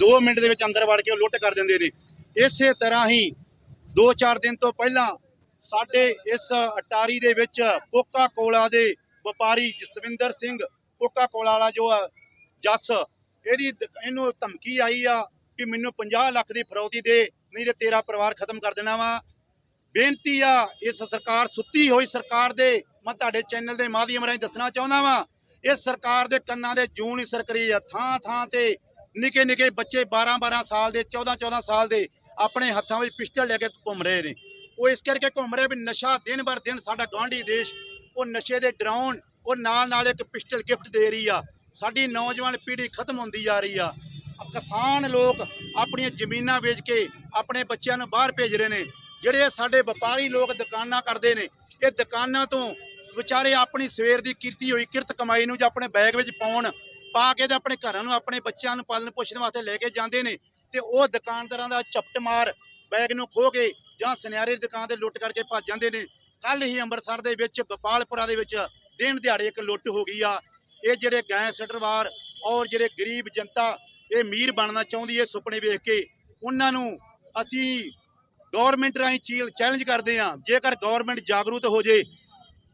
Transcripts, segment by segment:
2 minute ਦੇ ਵਿੱਚ ਅੰਦਰ ਵੜ ਕੇ ਉਹ ਲੁੱਟ ਕਰ ਦਿੰਦੇ ਨੇ। ਇਸੇ ਤਰ੍ਹਾਂ ਹੀ 2-4 ਦਿਨ ਤੋਂ ਪਹਿਲਾਂ ਸਾਡੇ ਇਸ ਅਟਾਰੀ ਦੇ ਵਿੱਚ ਕੋਕਾ ਕੋਲਾ ਦੇ ਵਪਾਰੀ ਜਸਵਿੰਦਰ ਸਿੰਘ ਕੋਕਾ ਕੋਲਾ ਵਾਲਾ ਜੋ ਜੱਸ, ਇਹਦੀ ਇਹਨੂੰ ਧਮਕੀ ਆਈ ਆ ਕਿ ਮੈਨੂੰ 50 ਲੱਖ ਦੀ ਫਰੌਤੀ ਦੇ, ਨਹੀਂ ਤੇ ਤੇਰਾ ਪਰਿਵਾਰ ਖਤਮ ਕਰ ਦੇਣਾ ਵਾ। ਬੇਨਤੀ ਆ, ਇਸ ਸਰਕਾਰ ਸੁੱਤੀ ਹੋਈ ਸਰਕਾਰ ਦੇ, ਮੈਂ ਤੁਹਾਡੇ ਚੈਨਲ ਦੇ ਮਾਧਿਅਮ ਰਾਹੀਂ ਦੱਸਣਾ ਚਾਹੁੰਦਾ ਵਾਂ। ਇਸ ਸਰਕਾਰ ਦੇ ਕੰਨਾਂ ਦੇ ਜੂੰ ਨਹੀਂ ਸਰਕਰੀ ਆ ਥਾਂ ਥਾਂ ਤੇ ਨਿੱਕੇ ਨਿੱਕੇ ਬੱਚੇ 12 12 ਸਾਲ ਦੇ 14 14 ਸਾਲ ਦੇ ਆਪਣੇ ਹੱਥਾਂ ਵਿੱਚ ਪਿਸਟਲ ਲੈ ਕੇ ਘੁੰਮ ਰਹੇ ਨੇ। ਉਹ ਇਸ ਕਰਕੇ ਘੁੰਮ ਰਹੇ ਵੀ ਨਸ਼ਾ ਦਿਨ ਬਰ ਦਿਨ ਸਾਡਾ ਗਵਾਂਢੀ ਦੇਸ਼, ਉਹ ਨਸ਼ੇ ਦੇ ਡਰਾਉਣ, ਉਹ ਨਾਲ ਨਾਲ ਇੱਕ ਪਿਸਟਲ ਗਿਫਟ ਦੇ ਰਹੀ ਆ। ਸਾਡੀ ਨੌਜਵਾਨ ਪੀੜ੍ਹੀ ਖਤਮ ਹੁੰਦੀ ਜਾ ਰਹੀ ਆ। ਕਿਸਾਨ ਲੋਕ ਆਪਣੀਆਂ ਜ਼ਮੀਨਾਂ ਵੇਚ ਕੇ ਆਪਣੇ ਬੱਚਿਆਂ ਨੂੰ ਬਾਹਰ ਭੇਜ ਰਹੇ ਨੇ। ਜਿਹੜੇ ਸਾਡੇ ਵਪਾਰੀ ਲੋਕ ਦੁਕਾਨਾਂ ਕਰਦੇ ਨੇ, ਇਹ ਦੁਕਾਨਾਂ ਤੋਂ ਵਿਚਾਰੇ ਆਪਣੀ ਸਵੇਰ ਦੀ ਕੀਤੀ ਹੋਈ ਕਿਰਤ ਕਮਾਈ ਨੂੰ ਜਾਂ ਆਪਣੇ ਬੈਗ ਵਿੱਚ ਪਾਉਣ ਪਾ ਕੇ ਤੇ ਆਪਣੇ ਘਰਾਂ ਨੂੰ, ਆਪਣੇ ਬੱਚਿਆਂ ਨੂੰ ਪਾਲਣ ਪੋਸ਼ਣ ਵਾਸਤੇ ਲੈ ਕੇ ਜਾਂਦੇ ਨੇ ਤੇ ਉਹ ਦੁਕਾਨਦਾਰਾਂ ਦਾ ਝਪਟ ਮਾਰ ਬੈਗ ਨੂੰ ਖੋ ਕੇ ਜਾਂ ਸੁਨਿਆਰੇ ਦੀ ਦੁਕਾਨ ਤੇ ਲੁੱਟ ਕਰਕੇ ਭੱਜ ਜਾਂਦੇ ਨੇ। ਕੱਲ ਹੀ ਅੰਮ੍ਰਿਤਸਰ ਦੇ ਵਿੱਚ, ਗੋਪਾਲਪੁਰਾ ਦੇ ਵਿੱਚ ਦਿਨ ਦਿਹਾੜੇ ਇੱਕ ਲੁੱਟ ਹੋ ਗਈ ਆ। ਇਹ ਜਿਹੜੇ ਗੈਂਗਸਟਰਵਾਰ ਔਰ ਜਿਹੜੇ ਗਰੀਬ ਜਨਤਾ, ਇਹ ਅਮੀਰ ਬਣਨਾ ਚਾਹੁੰਦੀ ਹੈ ਸੁਪਨੇ ਵੇਖ ਕੇ। ਉਹਨਾਂ ਨੂੰ ਅਸੀਂ ਗਵਰਨਮੈਂਟ ਰਾਹੀਂ ਚੀਲ ਚੈਲੰਜ ਕਰਦੇ ਹਾਂ। ਜੇਕਰ ਗਵਰਨਮੈਂਟ ਜਾਗਰੂਕ ਹੋ ਜੇ